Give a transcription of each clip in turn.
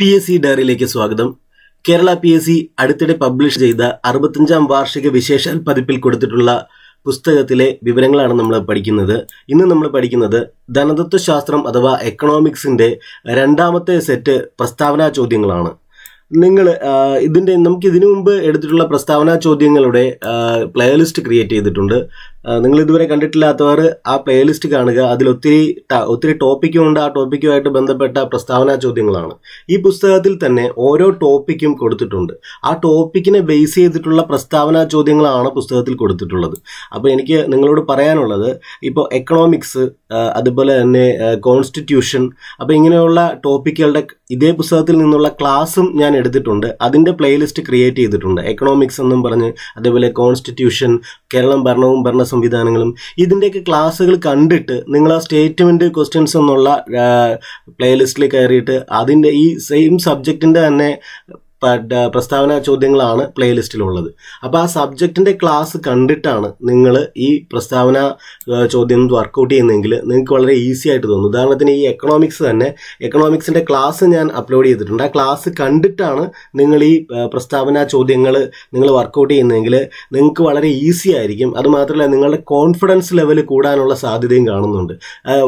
P S C ഡയറിയിലേക്ക് സ്വാഗതം. Kerala P S C അടുത്തിടെ പബ്ലിഷ് ചെയ്ത അറുപത്തഞ്ചാം വാർഷിക വിശേഷാൽ പതിപ്പിൽ കൊടുത്തിട്ടുള്ള പുസ്തകത്തിലെ വിവരങ്ങളാണ് നമ്മൾ പഠിക്കുന്നത്. ഇന്ന് നമ്മൾ പഠിക്കുന്നത് ധനതത്വശാസ്ത്രം അഥവാ എക്കണോമിക്സിന്റെ രണ്ടാമത്തെ സെറ്റ് പ്രസ്താവനാ ചോദ്യങ്ങളാണ്. നിങ്ങൾ ഇതിന്റെ നമുക്ക് ഇതിനു മുമ്പ് എടുത്തിട്ടുള്ള പ്രസ്താവനാ ചോദ്യങ്ങളുടെ പ്ലേലിസ്റ്റ് ക്രിയേറ്റ് ചെയ്തിട്ടുണ്ട്. നിങ്ങൾ ഇതുവരെ കണ്ടിട്ടില്ലാത്തവർ ആ പ്ലേലിസ്റ്റ് കാണുക. അതിൽ ഒത്തിരി ഒത്തിരി ടോപ്പിക്കും ഉണ്ട്. ആ ടോപ്പിക്കുമായിട്ട് ബന്ധപ്പെട്ട പ്രസ്താവനാ ചോദ്യങ്ങളാണ്. ഈ പുസ്തകത്തിൽ തന്നെ ഓരോ ടോപ്പിക്കും കൊടുത്തിട്ടുണ്ട്. ആ ടോപ്പിക്കിനെ ബേസ് ചെയ്തിട്ടുള്ള പ്രസ്താവനാ ചോദ്യങ്ങളാണ് പുസ്തകത്തിൽ കൊടുത്തിട്ടുള്ളത്. അപ്പോൾ എനിക്ക് നിങ്ങളോട് പറയാനുള്ളത് ഇപ്പോൾ എക്കണോമിക്സ് അതുപോലെ തന്നെ കോൺസ്റ്റിറ്റ്യൂഷൻ അപ്പോൾ ഇങ്ങനെയുള്ള ടോപ്പിക്കുകളുടെ ഇതേ പുസ്തകത്തിൽ നിന്നുള്ള ക്ലാസ്സും ഞാൻ എടുത്തിട്ടുണ്ട്. അതിന്റെ പ്ലേലിസ്റ്റ് ക്രിയേറ്റ് ചെയ്തിട്ടുണ്ട്. എക്കണോമിക്സ് എന്നും പറഞ്ഞ് അതേപോലെ കോൺസ്റ്റിറ്റ്യൂഷൻ കേരളം ഭരണവും ഭരണ സംവിധാനങ്ങളും. ഇതിന്റെയൊക്കെ ക്ലാസ്സുകൾ കണ്ടിട്ട് നിങ്ങൾ ആ സ്റ്റേറ്റ്മെന്റ് ക്വസ്റ്റ്യൻസ് എന്നുള്ള പ്ലേലിസ്റ്റിൽ കയറിയിട്ട് അതിന്റെ ഈ സെയിം സബ്ജക്റ്റിന്റെ തന്നെ പ്രസ്താവന ചോദ്യങ്ങളാണ് പ്ലേലിസ്റ്റിലുള്ളത്. അപ്പോൾ ആ സബ്ജക്റ്റിന്റെ ക്ലാസ് കണ്ടിട്ടാണ് നിങ്ങൾ ഈ പ്രസ്താവന ചോദ്യം വർക്കൗട്ട് ചെയ്യുന്നതെങ്കിൽ നിങ്ങൾക്ക് വളരെ ഈസി ആയിട്ട് തോന്നും. ഉദാഹരണത്തിന് ഈ എക്കണോമിക്സ് തന്നെ എക്കണോമിക്സിന്റെ ക്ലാസ് ഞാൻ അപ്ലോഡ് ചെയ്തിട്ടുണ്ട്. ആ ക്ലാസ് കണ്ടിട്ടാണ് നിങ്ങൾ ഈ പ്രസ്താവന ചോദ്യങ്ങൾ നിങ്ങൾ വർക്കൗട്ട് ചെയ്യുന്നതെങ്കിൽ നിങ്ങൾക്ക് വളരെ ഈസി ആയിരിക്കും. അതുമാത്രമല്ല നിങ്ങളുടെ കോൺഫിഡൻസ് ലെവൽ കൂടാനുള്ള സാധ്യതയും കാണുന്നുണ്ട്.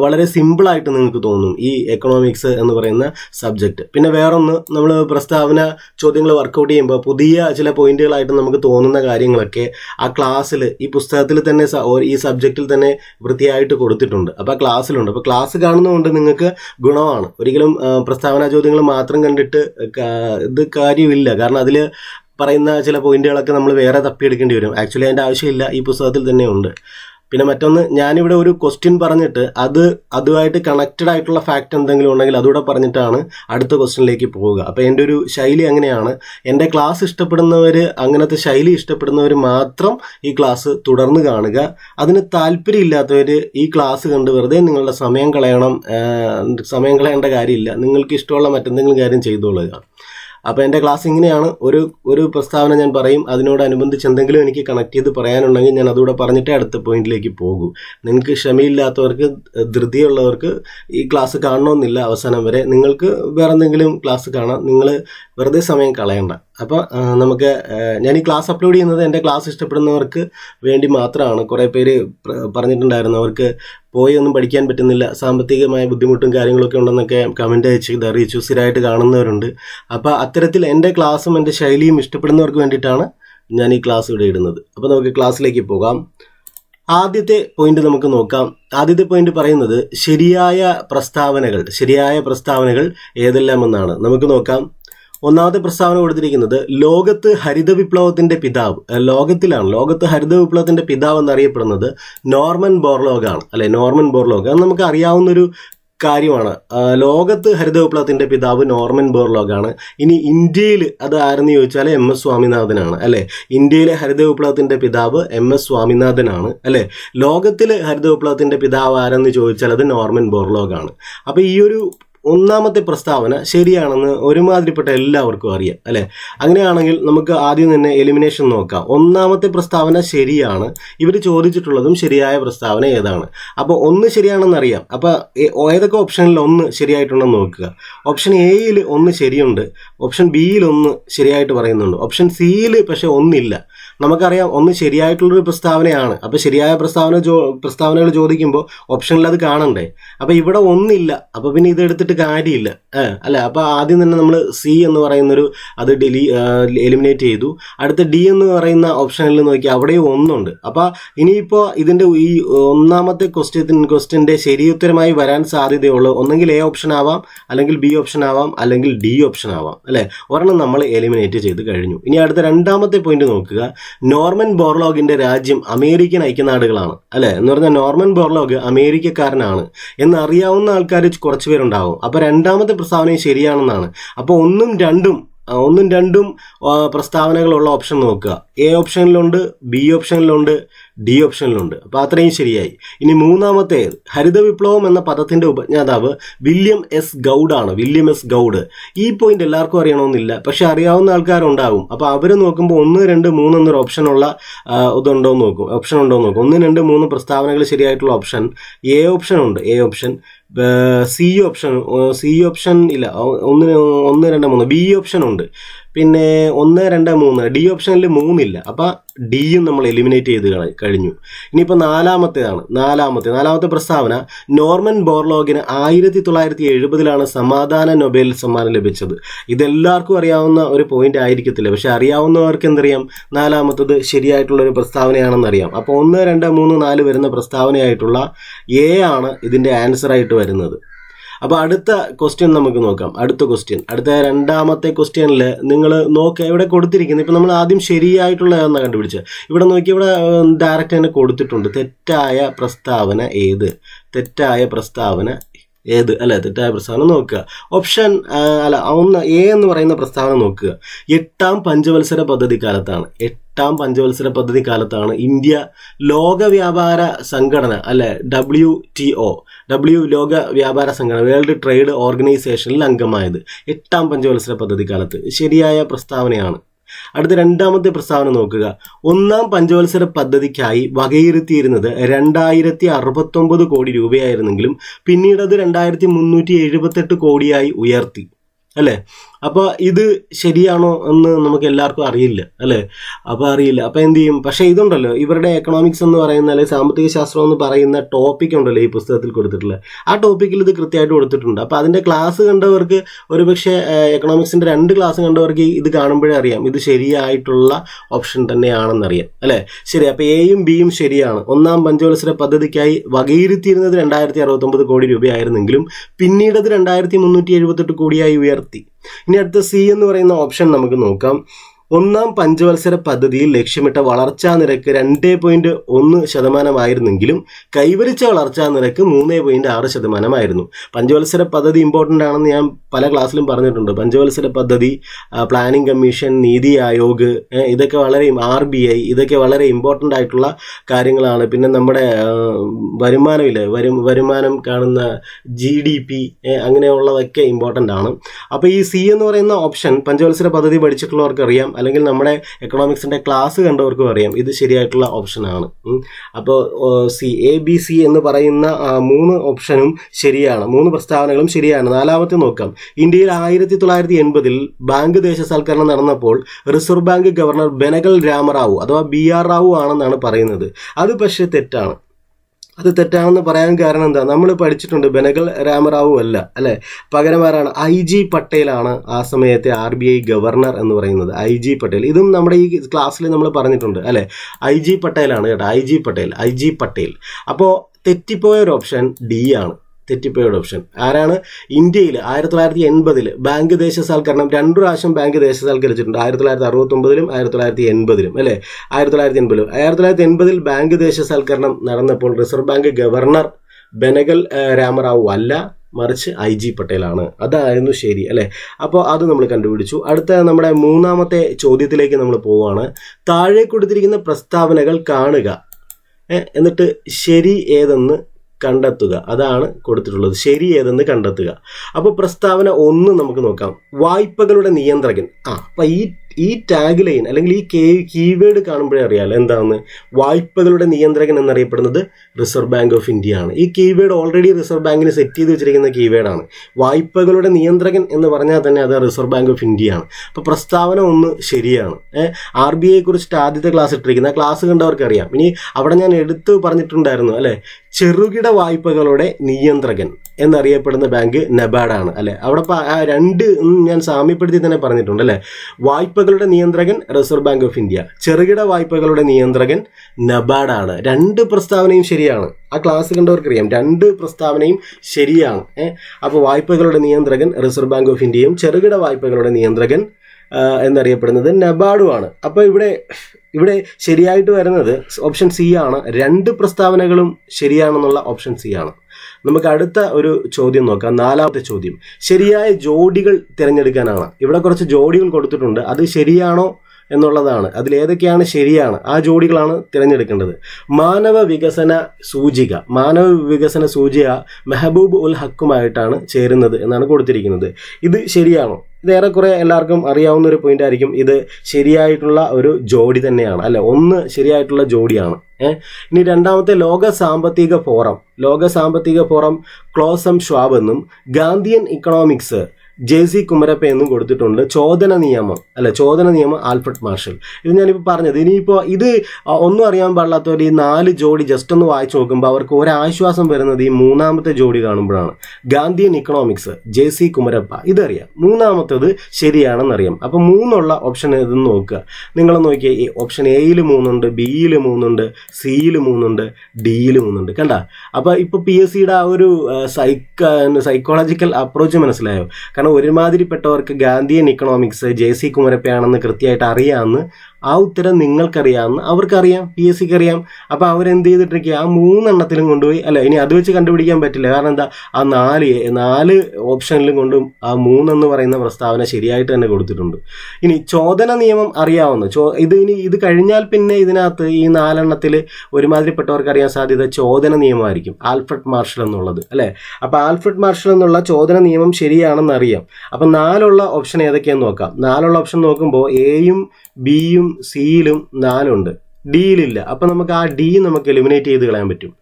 വളരെ സിമ്പിളായിട്ട് നിങ്ങൾക്ക് തോന്നും ഈ എക്കണോമിക്സ് എന്ന് പറയുന്ന സബ്ജക്റ്റ് പിന്നെ വേറൊന്ന് നമ്മൾ പ്രസ്താവന ചോദ്യങ്ങൾ വർക്കൗട്ട് ചെയ്യുമ്പോൾ പുതിയ ചില പോയിന്റുകളായിട്ട് നമുക്ക് തോന്നുന്ന കാര്യങ്ങളൊക്കെ ആ ക്ലാസ്സിൽ ഈ പുസ്തകത്തിൽ തന്നെ ഈ സബ്ജക്റ്റിൽ തന്നെ വൃത്തിയായിട്ട് കൊടുത്തിട്ടുണ്ട്. അപ്പോൾ ആ ക്ലാസ്സിലുണ്ട് അപ്പോൾ ക്ലാസ് കാണുന്നതുകൊണ്ട് നിങ്ങൾക്ക് ഗുണമാണ്. ഒരിക്കലും പ്രസ്താവനാ ചോദ്യങ്ങൾ മാത്രം കണ്ടിട്ട് ഇത് കാര്യമില്ല. കാരണം അതിൽ പറയുന്ന ചില പോയിന്റുകളൊക്കെ നമ്മൾ വേറെ തപ്പിയെടുക്കേണ്ടി വരും. ആക്ച്വലി അതിന്റെ ആവശ്യമില്ല. ഈ പുസ്തകത്തിൽ തന്നെ ഉണ്ട്. പിന്നെ മറ്റൊന്ന് ഞാനിവിടെ ഒരു ക്വസ്റ്റ്യൻ പറഞ്ഞിട്ട് അത് അതുമായിട്ട് കണക്റ്റഡ് ആയിട്ടുള്ള ഫാക്റ്റ് എന്തെങ്കിലും ഉണ്ടെങ്കിൽ അതുകൂടെ പറഞ്ഞിട്ടാണ് അടുത്ത ക്വസ്റ്റ്യനിലേക്ക് പോവുക അപ്പോൾ എന്റെ ഒരു ശൈലി അങ്ങനെയാണ്. എന്റെ ക്ലാസ് ഇഷ്ടപ്പെടുന്നവർ അങ്ങനത്തെ ശൈലി ഇഷ്ടപ്പെടുന്നവർ മാത്രം ഈ ക്ലാസ് തുടർന്ന് കാണുക. അതിന് താല്പര്യമില്ലാത്തവർ ഈ ക്ലാസ് കണ്ട് വെറുതെ നിങ്ങളുടെ സമയം കളയണം സമയം കളയേണ്ട കാര്യമില്ല. നിങ്ങൾക്ക് ഇഷ്ടമുള്ള മറ്റെന്തെങ്കിലും കാര്യം ചെയ്തോളുക. അപ്പോൾ എന്റെ ക്ലാസ് ഇങ്ങനെയാണ്. ഒരു ഒരു പ്രസ്താവന ഞാൻ പറയും. അതിനോടനുബന്ധിച്ച് എന്തെങ്കിലും എനിക്ക് കണക്ട് ചെയ്ത് പറയാനുണ്ടെങ്കിൽ ഞാൻ അതുകൂടെ പറഞ്ഞിട്ടേ അടുത്ത പോയിന്റിലേക്ക് പോകൂ. നിങ്ങൾക്ക് ക്ഷമയില്ലാത്തവർക്ക് ധൃതിയുള്ളവർക്ക് ഈ ക്ലാസ് കാണണമെന്നില്ല അവസാനം വരെ. നിങ്ങൾക്ക് വേറെ എന്തെങ്കിലും ക്ലാസ് കാണാം. നിങ്ങൾ വെറുതെ സമയം കളയണ്ട. അപ്പോൾ നമുക്ക് ഞാൻ ഈ ക്ലാസ് അപ്ലോഡ് ചെയ്യുന്നത് എന്റെ ക്ലാസ് ഇഷ്ടപ്പെടുന്നവർക്ക് വേണ്ടി മാത്രമാണ്. കുറേ പേര് പറഞ്ഞിട്ടുണ്ടായിരുന്നു അവർക്ക് പോയി ഒന്നും പഠിക്കാൻ പറ്റുന്നില്ല സാമ്പത്തികമായ ബുദ്ധിമുട്ടും കാര്യങ്ങളൊക്കെ ഉണ്ടെന്നൊക്കെ കമന്റ് അയച്ച് ഇത് അറിയിച്ചു സ്ഥിരമായിട്ട് കാണുന്നവരുണ്ട്. അപ്പോൾ അത്തരത്തിൽ എന്റെ ക്ലാസ്സും എന്റെ ശൈലിയും ഇഷ്ടപ്പെടുന്നവർക്ക് വേണ്ടിയിട്ടാണ് ഞാൻ ഈ ക്ലാസ് ഇവിടെ ഇടുന്നത്. അപ്പോൾ നമുക്ക് ക്ലാസ്സിലേക്ക് പോകാം. ആദ്യത്തെ പോയിന്റ് നമുക്ക് നോക്കാം. ആദ്യത്തെ പോയിന്റ് പറയുന്നത് ശരിയായ പ്രസ്താവനകൾ ശരിയായ പ്രസ്താവനകൾ ഏതെല്ലാമെന്നാണ്. നമുക്ക് നോക്കാം. ഒന്നാമത്തെ പ്രസ്താവന കൊടുത്തിരിക്കുന്നത് ലോകത്ത് ഹരിത വിപ്ലവത്തിന്റെ പിതാവ് ലോകത്തിലാണ്. ലോകത്ത് ഹരിത വിപ്ലവത്തിന്റെ പിതാവ് എന്നറിയപ്പെടുന്നത് നോർമൻ ബോർലോഗാണ് അല്ലെ? Norman Borlaug. അത് നമുക്ക് അറിയാവുന്നൊരു കാര്യമാണ്. ലോകത്ത് ഹരിത വിപ്ലവത്തിന്റെ പിതാവ് നോർമൻ ബോർലോഗാണ് ഇനി ഇന്ത്യയിൽ അത് ആരെന്ന് ചോദിച്ചാൽ എം എസ് സ്വാമിനാഥനാണ് അല്ലേ? ഇന്ത്യയിലെ ഹരിത വിപ്ലവത്തിന്റെ പിതാവ് എം എസ് സ്വാമിനാഥനാണ് അല്ലേ? ലോകത്തിലെ ഹരിത വിപ്ലവത്തിന്റെ പിതാവ് ആരെന്ന് ചോദിച്ചാൽ അത് നോർമൻ ബോർലോഗാണ് അപ്പോൾ അപ്പൊ ഈ ഒരു ഒന്നാമത്തെ പ്രസ്താവന ശരിയാണെന്ന് ഒരുമാതിരിപ്പെട്ട എല്ലാവർക്കും അറിയാം അല്ലെ? അങ്ങനെയാണെങ്കിൽ നമുക്ക് ആദ്യം തന്നെ എലിമിനേഷൻ നോക്കാം. ഒന്നാമത്തെ പ്രസ്താവന ശരിയാണ്. ഇവർ ചോദിച്ചിട്ടുള്ളതും ശരിയായ പ്രസ്താവന ഏതാണ്? അപ്പോൾ ഒന്ന് ശരിയാണെന്ന് അറിയാം. അപ്പോൾ ഏതൊക്കെ ഓപ്ഷനിൽ ഒന്ന് ശരിയായിട്ടുണ്ടെന്ന് നോക്കുക. ഓപ്ഷൻ എയിൽ ഒന്ന് ശരിയുണ്ട്. ഓപ്ഷൻ ബിയിൽ ഒന്ന് ശരിയായിട്ട് പറയുന്നുണ്ട്. ഓപ്ഷൻ സിയിൽ പക്ഷേ ഒന്നില്ല. നമുക്കറിയാം ഒന്ന് ശരിയായിട്ടുള്ളൊരു പ്രസ്താവനയാണ്. അപ്പോൾ ശരിയായ പ്രസ്താവന പ്രസ്താവനകൾ ചോദിക്കുമ്പോൾ ഓപ്ഷനിൽ അത് കാണണ്ടേ? അപ്പോൾ ഇവിടെ ഒന്നില്ല. അപ്പോൾ പിന്നെ ഇത് എടുത്തിട്ട് കാര്യമില്ല. അല്ല അപ്പോൾ ആദ്യം തന്നെ നമ്മൾ സി എന്ന് പറയുന്നൊരു അത് ഡെലി എലിമിനേറ്റ് ചെയ്തു. അടുത്ത ഡി എന്ന് പറയുന്ന ഓപ്ഷനിൽ നോക്കി അവിടെയും ഒന്നുണ്ട്. അപ്പോൾ ഇനിയിപ്പോൾ ഇതിന്റെ ഈ ഒന്നാമത്തെ ക്വസ്റ്റ്യൻ ക്വസ്റ്റ്യന്റെ ശരിയുത്തരമായി വരാൻ സാധ്യതയുള്ളൂ. ഒന്നെങ്കിൽ എ ഓപ്ഷൻ ആവാം അല്ലെങ്കിൽ ബി ഓപ്ഷൻ ആവാം അല്ലെങ്കിൽ ഡി ഓപ്ഷൻ ആവാം. അല്ലേ? ഒരെണ്ണം നമ്മൾ എലിമിനേറ്റ് ചെയ്ത് കഴിഞ്ഞു. ഇനി അടുത്ത രണ്ടാമത്തെ പോയിന്റ് നോക്കുക. നോർമൻ ബോർലോഗിന്റെ രാജ്യം അമേരിക്കൻ ഐക്യനാടുകളാണ് അല്ലെ? എന്ന് പറഞ്ഞാൽ നോർമൻ ബോർലോഗ് അമേരിക്കക്കാരനാണ് എന്ന് അറിയാവുന്ന ആൾക്കാർ കുറച്ച് പേരുണ്ടാവും. അപ്പൊ രണ്ടാമത്തെ പ്രസ്താവനയും ശരിയാണെന്നാണ്. അപ്പൊ ഒന്നും രണ്ടും ഒന്നും രണ്ടും പ്രസ്താവനകളുള്ള ഓപ്ഷൻ നോക്കുക. എ ഓപ്ഷനിലുണ്ട് ബി ഓപ്ഷനിലുണ്ട് ഡി ഓപ്ഷനിലുണ്ട് അപ്പോൾ അത്രയും ശരിയായി. ഇനി മൂന്നാമത്തെ ഹരിത വിപ്ലവം എന്ന പദത്തിന്റെ ഉപജ്ഞാതാവ് വില്യം എസ് ഗൗഡ് ആണ്. William S Gaud. ഈ പോയിന്റ് എല്ലാവർക്കും അറിയണമെന്നില്ല. പക്ഷെ അറിയാവുന്ന ആൾക്കാരുണ്ടാവും. അപ്പോൾ അവർ നോക്കുമ്പോൾ ഒന്ന് രണ്ട് മൂന്ന് എന്നൊരു ഓപ്ഷനുള്ള ഇതുണ്ടോ എന്ന് നോക്കും. ഓപ്ഷൻ ഉണ്ടോ എന്ന് നോക്കും. ഒന്ന് രണ്ട് മൂന്ന് പ്രസ്താവനകൾ ശരിയായിട്ടുള്ള ഓപ്ഷൻ എ ഓപ്ഷൻ ഉണ്ട്. A option C option C option ഇല്ല. ഒ- ഒന്ന് ഒന്ന് രണ്ട് മൂന്ന്. ബി ഓപ്ഷൻ ഉണ്ട്. പിന്നെ ഒന്ന് രണ്ട് മൂന്ന്. ഡി ഓപ്ഷനിൽ മൂന്നില്ല. അപ്പം ഡിയും നമ്മൾ എലിമിനേറ്റ് ചെയ്ത് കഴിഞ്ഞു. ഇനിയിപ്പോൾ നാലാമത്തേതാണ്. നാലാമത്തെ നാലാമത്തെ പ്രസ്താവന നോർമൻ ബോർലോഗിന് ആയിരത്തി തൊള്ളായിരത്തി എഴുപതിലാണ് സമാധാന നൊബേൽ സമ്മാനം ലഭിച്ചത്. ഇതെല്ലാവർക്കും അറിയാവുന്ന ഒരു പോയിന്റ് ആയിരിക്കത്തില്ല. പക്ഷെ അറിയാവുന്നവർക്ക് എന്തറിയാം? നാലാമത്തത് ശരിയായിട്ടുള്ള ഒരു പ്രസ്താവനയാണെന്ന് അറിയാം അപ്പോൾ ഒന്ന് രണ്ട് മൂന്ന് നാല് വരുന്ന പ്രസ്താവനയായിട്ടുള്ള എ ആണ് ഇതിന്റെ ആൻസർ ആയിട്ട് വരുന്നത്. അപ്പോൾ അടുത്ത ക്വസ്റ്റ്യൻ നമുക്ക് നോക്കാം. അടുത്ത ക്വസ്റ്റ്യൻ അടുത്ത രണ്ടാമത്തെ ക്വസ്റ്റ്യനിൽ നിങ്ങൾ നോക്കുക ഇവിടെ കൊടുത്തിരിക്കുന്നത്. ഇപ്പം നമ്മൾ ആദ്യം ശരിയായിട്ടുള്ള എന്നാണ് കണ്ടുപിടിച്ചത്? ഇവിടെ നോക്കി ഇവിടെ ഡയറക്റ്റ് തന്നെ കൊടുത്തിട്ടുണ്ട്. തെറ്റായ പ്രസ്താവന ഏത്? തെറ്റായ പ്രസ്താവന ഏത് അല്ലെ തെറ്റായ പ്രസ്താവന നോക്കുക. ഓപ്ഷൻ അല്ല ഒന്ന് എ എന്ന് പറയുന്ന പ്രസ്താവന നോക്കുക. എട്ടാം പഞ്ചവത്സര പദ്ധതി കാലത്താണ് എട്ടാം പഞ്ചവത്സര പദ്ധതി കാലത്താണ് ഇന്ത്യ ലോക വ്യാപാര സംഘടന അല്ലെ ഡബ്ല്യു ടി ഒ ഡബ്ല്യു ലോക വ്യാപാര സംഘടന വേൾഡ് ട്രേഡ് ഓർഗനൈസേഷനിൽ അംഗമായത്. എട്ടാം പഞ്ചവത്സര പദ്ധതി കാലത്ത് ശരിയായ പ്രസ്താവനയാണ്. അടുത്ത രണ്ടാമത്തെ പ്രസ്താവന നോക്കുക. ഒന്നാം പഞ്ചവത്സര പദ്ധതിക്കായി വകയിരുത്തിയിരുന്നത് രണ്ടായിരത്തി അറുപത്തൊമ്പത് കോടി രൂപയായിരുന്നെങ്കിലും പിന്നീട് അത് രണ്ടായിരത്തി മുന്നൂറ്റി എഴുപത്തെട്ട് കോടിയായി ഉയർത്തി. അല്ലേ? അപ്പോൾ ഇത് ശരിയാണോ എന്ന് നമുക്ക് എല്ലാവർക്കും അറിയില്ല അല്ലേ? അപ്പോൾ അറിയില്ല. അപ്പോൾ എന്ത് ചെയ്യും? പക്ഷേ ഇതുണ്ടല്ലോ ഇവരുടെ എക്കണോമിക്സ് എന്ന് പറയുന്ന അല്ലെങ്കിൽ സാമ്പത്തിക ശാസ്ത്രം എന്ന് പറയുന്ന ടോപ്പിക് ഉണ്ടല്ലോ ഈ പുസ്തകത്തിൽ കൊടുത്തിട്ടുള്ളത്. ആ ടോപ്പിക്കിൽ ഇത് കൃത്യമായിട്ട് കൊടുത്തിട്ടുണ്ട്. അപ്പോൾ അതിന്റെ ക്ലാസ് കണ്ടവർക്ക് ഒരുപക്ഷെ എക്കണോമിക്സിന്റെ രണ്ട് ക്ലാസ് കണ്ടവർക്ക് ഇത് കാണുമ്പോഴേ അറിയാം. ഇത് ശരിയായിട്ടുള്ള ഓപ്ഷൻ തന്നെയാണെന്നറിയാം അല്ലേ? ശരി അപ്പോൾ എയും ബിയും ശരിയാണ്. ഒന്നാം പഞ്ചവത്സര പദ്ധതിക്കായി വകയിരുത്തിയിരുന്നത് രണ്ടായിരത്തി അറുപത്തൊമ്പത് കോടി രൂപയായിരുന്നെങ്കിലും പിന്നീട് അത് രണ്ടായിരത്തി മുന്നൂറ്റി എഴുപത്തെട്ട് കോടിയായി ഉയർത്തി. ഇനി അടുത്ത സി എന്ന് പറയുന്ന ഓപ്ഷൻ നമുക്ക് നോക്കാം. ഒന്നാം പഞ്ചവത്സര പദ്ധതിയിൽ ലക്ഷ്യമിട്ട വളർച്ചാ നിരക്ക് രണ്ട് പോയിന്റ് ഒന്ന് ശതമാനമായിരുന്നെങ്കിലും കൈവരിച്ച വളർച്ചാ നിരക്ക് മൂന്ന് പോയിന്റ് ആറ് ശതമാനമായിരുന്നു. പഞ്ചവത്സര പദ്ധതി ഇമ്പോർട്ടന്റ് ആണെന്ന് ഞാൻ പല ക്ലാസ്സിലും പറഞ്ഞിട്ടുണ്ട്. പഞ്ചവത്സര പദ്ധതി പ്ലാനിംഗ് കമ്മീഷൻ നീതി ആയോഗ് ഇതൊക്കെ വളരെ ആർ ബി ഐ ഇതൊക്കെ വളരെ ഇമ്പോർട്ടന്റ് ആയിട്ടുള്ള കാര്യങ്ങളാണ്. പിന്നെ നമ്മുടെ വരുമാനമില്ല? വരു വരുമാനം കാണുന്ന ജി ഡി പി അങ്ങനെയുള്ളതൊക്കെ ഇമ്പോർട്ടന്റ് ആണ്. അപ്പോൾ ഈ സി എന്ന് പറയുന്ന ഓപ്ഷൻ പഞ്ചവത്സര പദ്ധതി പഠിച്ചിട്ടുള്ളവർക്ക് അറിയാം അല്ലെങ്കിൽ നമ്മുടെ എക്കണോമിക്സിന്റെ ക്ലാസ് കണ്ടവർക്കും അറിയാം. ഇത് ശരിയായിട്ടുള്ള ഓപ്ഷനാണ് അപ്പോൾ സി എ ബി സി എന്ന് പറയുന്ന മൂന്ന് ഓപ്ഷനും ശരിയാണ്. മൂന്ന് പ്രസ്താവനകളും ശരിയാണ്. നാലാമത്തെ നോക്കാം. ഇന്ത്യയിൽ ആയിരത്തി തൊള്ളായിരത്തി എൺപതിൽ ബാങ്ക് ദേശസാൽക്കരണം നടന്നപ്പോൾ reserve bank governor Benegal Rama Rau അഥവാ ബി ആർ റാവു ആണെന്നാണ് പറയുന്നത്. അത് പക്ഷേ തെറ്റാണ്. അത് തെറ്റാണെന്ന് പറയാൻ കാരണം എന്താ? നമ്മൾ പഠിച്ചിട്ടുണ്ട് ബെനഗൽ രാമറാവു അല്ല അല്ലേ? പകരമാരാണ് ഐ ജി പട്ടേലാണ് ആ സമയത്തെ ആർ ബി ഐ ഗവർണർ എന്ന് പറയുന്നത്. I G Patel. ഇതും നമ്മുടെ ഈ ക്ലാസ്സിൽ നമ്മൾ പറഞ്ഞിട്ടുണ്ട് അല്ലേ? ഐ ജി പട്ടേലാണ് കേട്ടോ. I G Patel I G Patel. അപ്പോൾ തെറ്റിപ്പോയ ഒരു ഓപ്ഷൻ ഡി ആണ്. തെറ്റിപ്പോയ ഓപ്ഷൻ ആരാണ്? ഇന്ത്യയിൽ ആയിരത്തി തൊള്ളായിരത്തി എൺപതിൽ ബാങ്ക് ദേശസാൽക്കരണം രണ്ടു പ്രാവശ്യം ബാങ്ക് ദേശസാൽക്കരിച്ചിട്ടുണ്ട്. ആയിരത്തി തൊള്ളായിരത്തി അറുപത്തൊമ്പതിലും ആയിരത്തി തൊള്ളായിരത്തി എൺപതിലും അല്ലേ? ആയിരത്തി തൊള്ളായിരത്തി എൺപതിലും ആയിരത്തി തൊള്ളായിരത്തി എൺപതിൽ ബാങ്ക് ദേശസാൽക്കരണം നടന്നപ്പോൾ reserve bank governor Benegal Rama Rau അല്ല മറിച്ച് ഐ ജി പട്ടേലാണ്. അതായിരുന്നു ശരി അല്ലേ? അപ്പോൾ അത് നമ്മൾ കണ്ടുപിടിച്ചു. അടുത്ത നമ്മുടെ മൂന്നാമത്തെ ചോദ്യത്തിലേക്ക് നമ്മൾ പോവുകയാണ് താഴെ കൊടുത്തിരിക്കുന്ന പ്രസ്താവനകൾ കാണുക. എന്നിട്ട് ശരി ഏതെന്ന് കണ്ടെത്തുക. അതാണ് കൊടുത്തിട്ടുള്ളത്. ശരി ഏതെന്ന് കണ്ടെത്തുക. അപ്പോൾ പ്രസ്താവന ഒന്ന് നമുക്ക് നോക്കാം. വായ്പകളുടെ നിയന്ത്രകൻ. ആ അപ്പം ഈ ഈ ടാഗ് ലൈൻ അല്ലെങ്കിൽ ഈ കേ കീവേഡ് കാണുമ്പോഴേ അറിയാലോ എന്താണെന്ന് വായ്പകളുടെ നിയന്ത്രകൻ എന്നറിയപ്പെടുന്നത് റിസർവ് ബാങ്ക് ഓഫ് ഇന്ത്യ ആണ്. ഈ കീവേഡ് ഓൾറെഡി റിസർവ് ബാങ്കിന് സെറ്റ് ചെയ്ത് വെച്ചിരിക്കുന്ന കീവേഡാണ് വായ്പകളുടെ നിയന്ത്രകൻ എന്ന് പറഞ്ഞാൽ തന്നെ അത് റിസർവ് ബാങ്ക് ഓഫ് ഇന്ത്യ ആണ്. അപ്പോൾ പ്രസ്താവന ഒന്ന് ശരിയാണ്. ആർ ബി ഐയെ കുറിച്ചിട്ട് ആദ്യത്തെ ക്ലാസ് ഇട്ടിരിക്കുന്ന ക്ലാസ് കണ്ടവർക്ക് അറിയാം ഇനി അവിടെ ഞാൻ എടുത്ത് പറഞ്ഞിട്ടുണ്ടായിരുന്നു അല്ലെ? ചെറുകിട വായ്പകളുടെ നിയന്ത്രകൻ എന്നറിയപ്പെടുന്ന ബാങ്ക് നബാഡാണ് അല്ലെ? അവിടെ രണ്ട് ഞാൻ സാമ്യപ്പെടുത്തി തന്നെ പറഞ്ഞിട്ടുണ്ട് അല്ലെ? വായ്പകളുടെ നിയന്ത്രകൻ റിസർവ് ബാങ്ക് ഓഫ് ഇന്ത്യ ചെറുകിട വായ്പകളുടെ നിയന്ത്രകൻ നബാഡാണ് രണ്ട് പ്രസ്താവനയും ശരിയാണ്. ആ ക്ലാസ് കണ്ടവർക്കറിയാം രണ്ട് പ്രസ്താവനയും ശരിയാണ് ഏഹ് അപ്പോൾ വായ്പകളുടെ നിയന്ത്രകൻ റിസർവ് ബാങ്ക് ഓഫ് ഇന്ത്യയും ചെറുകിട വായ്പകളുടെ നിയന്ത്രകൻ ആ, നബാഡു ആണ്. അപ്പോൾ ഇവിടെ ഇവിടെ ശരിയായിട്ട് വരുന്നത് ഓപ്ഷൻ സി ആണ്. രണ്ട് പ്രസ്താവനകളും ശരിയാണെന്നുള്ള ഓപ്ഷൻ സി ആണ്. നമുക്ക് അടുത്ത ഒരു ചോദ്യം നോക്കാം. നാലാമത്തെ ചോദ്യം. ശരിയായ ജോഡികൾ തിരഞ്ഞെടുക്കാനാണ്. ഇവിടെ കുറച്ച് ജോഡികൾ കൊടുത്തിട്ടുണ്ട്. അത് ശരിയാണോ എന്നുള്ളതാണ്. അതിലേതൊക്കെയാണ് ശരിയാണ്? ആ ജോഡികളാണ് തിരഞ്ഞെടുക്കേണ്ടത്. മാനവ വികസന സൂചിക മാനവ വികസന സൂചിക മെഹബൂബ് ഉൽ ഹക്കുമായിട്ടാണ് ചേരുന്നത് എന്നാണ് കൊടുത്തിരിക്കുന്നത്. ഇത് ശരിയാണോ? ഇത് ഏറെക്കുറെ എല്ലാവർക്കും അറിയാവുന്ന ഒരു പോയിന്റ് ആയിരിക്കും. ഇത് ശരിയായിട്ടുള്ള ഒരു ജോഡി തന്നെയാണ്. അല്ല ഒന്ന് ശരിയായിട്ടുള്ള ജോഡിയാണ്. ഇനി രണ്ടാമത്തെ ലോക സാമ്പത്തിക ഫോറം. ലോക സാമ്പത്തിക ഫോറം ക്ലോസം ഷ്വാബ് എന്നും Gandhian economics J C Kumarappa എന്നും കൊടുത്തിട്ടുണ്ട് ചോദന നിയമം അല്ല? ചോദന നിയമം ആൽഫ്രഡ് മാർഷൽ. ഇത് ഞാനിപ്പോൾ പറഞ്ഞത് ഇനിയിപ്പോൾ ഇത് ഒന്നും അറിയാൻ പാടില്ലാത്തവർ ഈ നാല് ജോഡി ജസ്റ്റ് ഒന്ന് വായിച്ചു നോക്കുമ്പോൾ അവർക്ക് ഒരാശ്വാസം വരുന്നത് ഈ മൂന്നാമത്തെ ജോഡി കാണുമ്പോഴാണ്. Gandhian economics J C Kumarappa. ഇതറിയാം. മൂന്നാമത്തത് ശരിയാണെന്നറിയാം. അപ്പോൾ മൂന്നുള്ള ഓപ്ഷൻ ഇതെന്ന് നോക്കുക. നിങ്ങൾ നോക്കിയാൽ ഈ ഓപ്ഷൻ എയിൽ മൂന്നുണ്ട് ബിയിൽ മൂന്നുണ്ട് സിയിൽ മൂന്നുണ്ട് ഡിയിൽ മൂന്നുണ്ട്. കണ്ട? അപ്പോൾ ഇപ്പോൾ പി എസ് സിയുടെ ആ ഒരു സൈക്ക സൈക്കോളജിക്കൽ അപ്രോച്ച് മനസ്സിലായോ? കാരണം ഒരുമാതിരിപ്പെട്ടവർക്ക് ഗാന്ധിയൻ ഇക്കണോമിക്സ് ജെ സി കുമരപ്പയാണെന്ന് കൃത്യമായിട്ട് അറിയാമെന്ന് ആ ഉത്തരം നിങ്ങൾക്കറിയാമെന്ന് അവർക്കറിയാം പി എസ് സിക്ക് അറിയാം അപ്പോൾ അവരെന്ത് ചെയ്തിട്ടിരിക്കുക? ആ മൂന്നെണ്ണത്തിലും കൊണ്ടുപോയി അല്ല ഇനി അത് വെച്ച് കണ്ടുപിടിക്കാൻ പറ്റില്ല. കാരണം എന്താ? ആ നാല് നാല് ഓപ്ഷനിലും കൊണ്ടും ആ മൂന്നെന്ന് പറയുന്ന പ്രസ്താവന ശരിയായിട്ട് തന്നെ കൊടുത്തിട്ടുണ്ട്. ഇനി ചോദന നിയമം അറിയാവുന്ന ചോ ഇത് ഇനി ഇത് കഴിഞ്ഞാൽ പിന്നെ ഇതിനകത്ത് ഈ നാലെണ്ണത്തിൽ ഒരുമാതിരിപ്പെട്ടവർക്ക് അറിയാൻ സാധ്യത ചോദന നിയമമായിരിക്കും. ആൽഫ്രഡ് മാർഷൽ എന്നുള്ളത് അല്ലേ? അപ്പോൾ ആൽഫ്രഡ് മാർഷൽ എന്നുള്ള ചോദന നിയമം ശരിയാണെന്ന് അറിയാം അപ്പം നാലുള്ള ഓപ്ഷൻ ഏതൊക്കെയാന്ന് നോക്കാം. നാലുള്ള ഓപ്ഷൻ നോക്കുമ്പോൾ എയും ബിയും സിയിലും നാലുണ്ട്. ഡിയിലില്ല. അപ്പം നമുക്ക് ആ ഡി നമുക്ക് എലിമിനേറ്റ് ചെയ്ത് കളയാൻ പറ്റും.